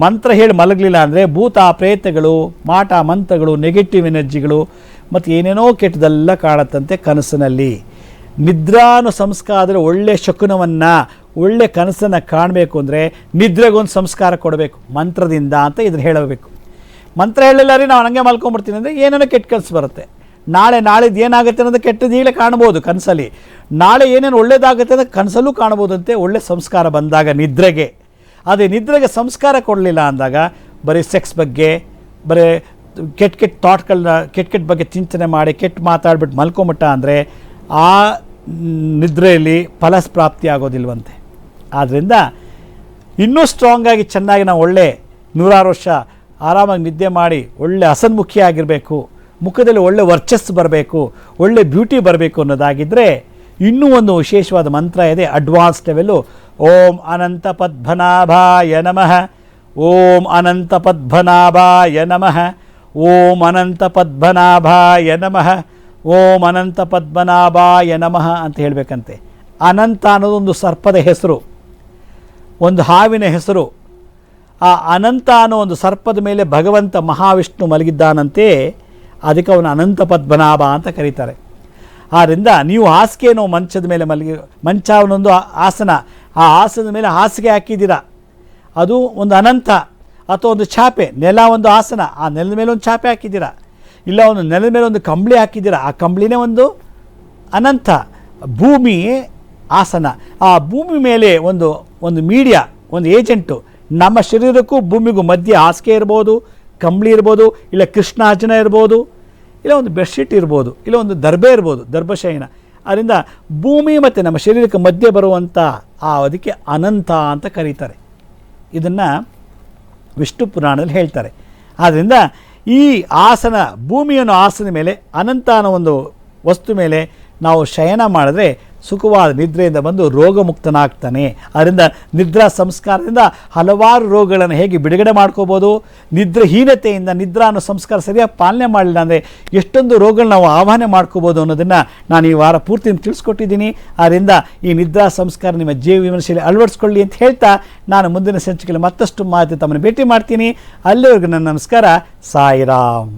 ಮಂತ್ರ ಹೇಳಿ ಮಲಗಲಿಲ್ಲ ಅಂದರೆ ಭೂತ ಪ್ರೇತಗಳು ಮಾಟ ಮಂತ್ರಗಳು ನೆಗೆಟಿವ್ ಎನರ್ಜಿಗಳು ಮತ್ತು ಏನೇನೋ ಕೆಟ್ಟದೆಲ್ಲ ಕಾಣುತ್ತಂತೆ ಕನಸಿನಲ್ಲಿ. ನಿದ್ರಾನು ಸಂಸ್ಕಾರ ಆದರೆ ಒಳ್ಳೆಯ ಶಕುನವನ್ನು, ಒಳ್ಳೆ ಕನಸನ್ನು ಕಾಣಬೇಕು ಅಂದರೆ ನಿದ್ರೆಗೊಂದು ಸಂಸ್ಕಾರ ಕೊಡಬೇಕು, ಮಂತ್ರದಿಂದ ಅಂತ ಇದನ್ನು ಹೇಳಬೇಕು. ಮಂತ್ರ ಹೇಳಿಲ್ಲ ರೀ ನಾವು ಹಂಗೆ ಮಲ್ಕೊಂಡ್ಬಿಡ್ತೀನಿ ಅಂದರೆ ಏನೇನೋ ಕೆಟ್ಟ ಕನಸು ಬರುತ್ತೆ. ನಾಳೆ ನಾಳಿದ್ದು ಏನಾಗುತ್ತೆ ಅನ್ನೋದು ಕೆಟ್ಟದ್ದು ಈಗಲೇ ಕಾಣ್ಬೋದು ಕನಸಲ್ಲಿ. ನಾಳೆ ಏನೇನು ಒಳ್ಳೇದಾಗುತ್ತೆ ಅಂತ ಕನಸಲ್ಲೂ ಕಾಣ್ಬೋದಂತೆ ಒಳ್ಳೆ ಸಂಸ್ಕಾರ ಬಂದಾಗ ನಿದ್ರೆಗೆ. ಅದೇ ನಿದ್ರೆಗೆ ಸಂಸ್ಕಾರ ಕೊಡಲಿಲ್ಲ ಅಂದಾಗ ಬರೀ ಸೆಕ್ಸ್ ಬಗ್ಗೆ, ಬರೀ ಕೆಟ್ಟ ಕೆಟ್ಟ ಥಾಟ್ಗಳನ್ನ, ಕೆಟ್ಟ ಕೆಟ್ಟ ಬಗ್ಗೆ ಚಿಂತನೆ ಮಾಡಿ, ಕೆಟ್ಟ ಮಾತಾಡ್ಬಿಟ್ಟು ಮಲ್ಕೊಂಬಿಟ್ಟ ಅಂದರೆ ಆ ನಿದ್ರೆಯಲ್ಲಿ ಫಲಪ್ರಾಪ್ತಿ ಆಗೋದಿಲ್ವಂತೆ. ಆದ್ದರಿಂದ ಇನ್ನೂ ಸ್ಟ್ರಾಂಗಾಗಿ ಚೆನ್ನಾಗಿ ನಾವು ಒಳ್ಳೆ ನೂರಾರು ವರ್ಷ ಆರಾಮಾಗಿ ನಿದ್ದೆ ಮಾಡಿ ಒಳ್ಳೆ ಹಸನ್ಮುಖಿ ಆಗಿರಬೇಕು, ಮುಖದಲ್ಲಿ ಒಳ್ಳೆ ವರ್ಚಸ್ಸು ಬರಬೇಕು, ಒಳ್ಳೆ ಬ್ಯೂಟಿ ಬರಬೇಕು ಅನ್ನೋದಾಗಿದ್ದರೆ ಇನ್ನೂ ಒಂದು ವಿಶೇಷವಾದ ಮಂತ್ರ ಇದೆ ಅಡ್ವಾನ್ಸ್ ಲೆವೆಲ್ಲು ಓಂ ಅನಂತ ಪದ್ಮನಾಭಾಯ ನಮಃ, ಓಂ ಅನಂತ ಪದ್ಮನಾಭಾಯ ನಮಃ. ಓಂ ಅನಂತ ಪದ್ಮನಾಭಾಯ ನಮಃ. ಓಂ ಅನಂತ ಪದ್ಮನಾಭಾಯ ನಮಃ ಅಂತ ಹೇಳಬೇಕಂತೆ. ಅನಂತ ಅನ್ನೋದೊಂದು ಸರ್ಪದ ಹೆಸರು. ಒಂದು ಹಾವಿನ ಹೆಸರು. ಆ ಅನಂತ ಅನ್ನೋ ಒಂದು ಸರ್ಪದ ಮೇಲೆ ಭಗವಂತ ಮಹಾವಿಷ್ಣು ಮಲಗಿದ್ದಾನಂತೆ, ಅದಕ್ಕೆ ಅವನು ಅನಂತ ಪದ್ಮನಾಭ ಅಂತ ಕರೀತಾರೆ. ಆದ್ದರಿಂದ ನೀವು ಹಾಸಿಗೆನೋ ಮಂಚದ ಮೇಲೆ ಮಲಗಿ, ಮಂಚ ಅವನೊಂದು ಆಸನ. ಆ ಆಸನದ ಮೇಲೆ ಹಾಸಿಗೆ ಹಾಕಿದ್ದೀರಾ. ಅದು ಒಂದು ಅನಂತ. ಅಥವಾ ಒಂದು ಚಾಪೆ ನೆಲ ಒಂದು ಆಸನ, ಆ ನೆಲದ ಮೇಲೆ ಒಂದು ಚಾಪೆ ಹಾಕಿದ್ದೀರಾ? ಇಲ್ಲ, ಒಂದು ನೆಲದ ಮೇಲೆ ಒಂದು ಕಂಬಳಿ ಹಾಕಿದ್ದೀರಾ? ಆ ಕಂಬಳಿನೇ ಒಂದು ಅನಂತ ಭೂಮಿ ಆಸನ. ಆ ಭೂಮಿ ಮೇಲೆ ಒಂದು ಒಂದು ಮೀಡಿಯಾ ಒಂದು ಏಜೆಂಟು ನಮ್ಮ ಶರೀರಕ್ಕೂ ಭೂಮಿಗೂ ಮಧ್ಯೆ ಹಾಸಿಗೆ ಇರ್ಬೋದು, ಕಂಬಳಿ ಇರ್ಬೋದು, ಇಲ್ಲ ಕೃಷ್ಣಾರ್ಜುನ ಇರ್ಬೋದು, ಇಲ್ಲ ಒಂದು ಬೆಡ್ಶೀಟ್ ಇರ್ಬೋದು, ಇಲ್ಲ ಒಂದು ದರ್ಬೆ ಇರ್ಬೋದು, ದರ್ಭಶಯನ. ಅದರಿಂದ ಭೂಮಿ ಮತ್ತು ನಮ್ಮ ಶರೀರಕ್ಕೆ ಮಧ್ಯೆ ಬರುವಂಥ ಆ ಅದಕ್ಕೆ ಅನಂತ ಅಂತ ಕರೀತಾರೆ. ಇದನ್ನು ವಿಷ್ಣು ಪುರಾಣದಲ್ಲಿ ಹೇಳ್ತಾರೆ. ಆದ್ದರಿಂದ ಈ ಆಸನ, ಭೂಮಿಯನ್ನು ಆಸನ ಮೇಲೆ ಅನಂತ ಅನ್ನೋ ಒಂದು ವಸ್ತು ಮೇಲೆ ನಾವು ಶಯನ ಮಾಡಿದ್ರೆ ಸುಖವಾದ ನಿದ್ರೆಯಿಂದ ಬಂದು ರೋಗಮುಕ್ತನಾಗ್ತಾನೆ. ಅದರಿಂದ ನಿದ್ರಾ ಸಂಸ್ಕಾರದಿಂದ ಹಲವಾರು ರೋಗಗಳನ್ನು ಹೇಗೆ ಬಿಡುಗಡೆ ಮಾಡ್ಕೋಬೋದು, ನಿದ್ರಾಹೀನತೆಯಿಂದ ನಿದ್ರಾ ಅನ್ನೋ ಸಂಸ್ಕಾರ ಸರಿಯಾಗಿ ಪಾಲನೆ ಮಾಡಲಿಲ್ಲ ಅಂದರೆ ಎಷ್ಟೊಂದು ರೋಗಗಳನ್ನ ನಾವು ಆಹ್ವಾನ ಮಾಡ್ಕೋಬೋದು ಅನ್ನೋದನ್ನು ನಾನು ಈ ವಾರ ಪೂರ್ತಿ ತಿಳಿಸ್ಕೊಟ್ಟಿದ್ದೀನಿ. ಆದ್ದರಿಂದ ಈ ನಿದ್ರಾ ಸಂಸ್ಕಾರ ನಿಮ್ಮ ಜೀವ ವಿಮರ್ಶೆಯಲ್ಲಿ ಅಳವಡಿಸ್ಕೊಳ್ಳಿ ಅಂತ ಹೇಳ್ತಾ ನಾನು ಮುಂದಿನ ಸಂಚಿಕೆಯಲ್ಲಿ ಮತ್ತಷ್ಟು ಮಾಹಿತಿ ತಮ್ಮನ್ನು ಭೇಟಿ ಮಾಡ್ತೀನಿ. ಅಲ್ಲಿವರೆಗೂ ನನ್ನ ನಮಸ್ಕಾರ. ಸಾಯಿರಾಮ್.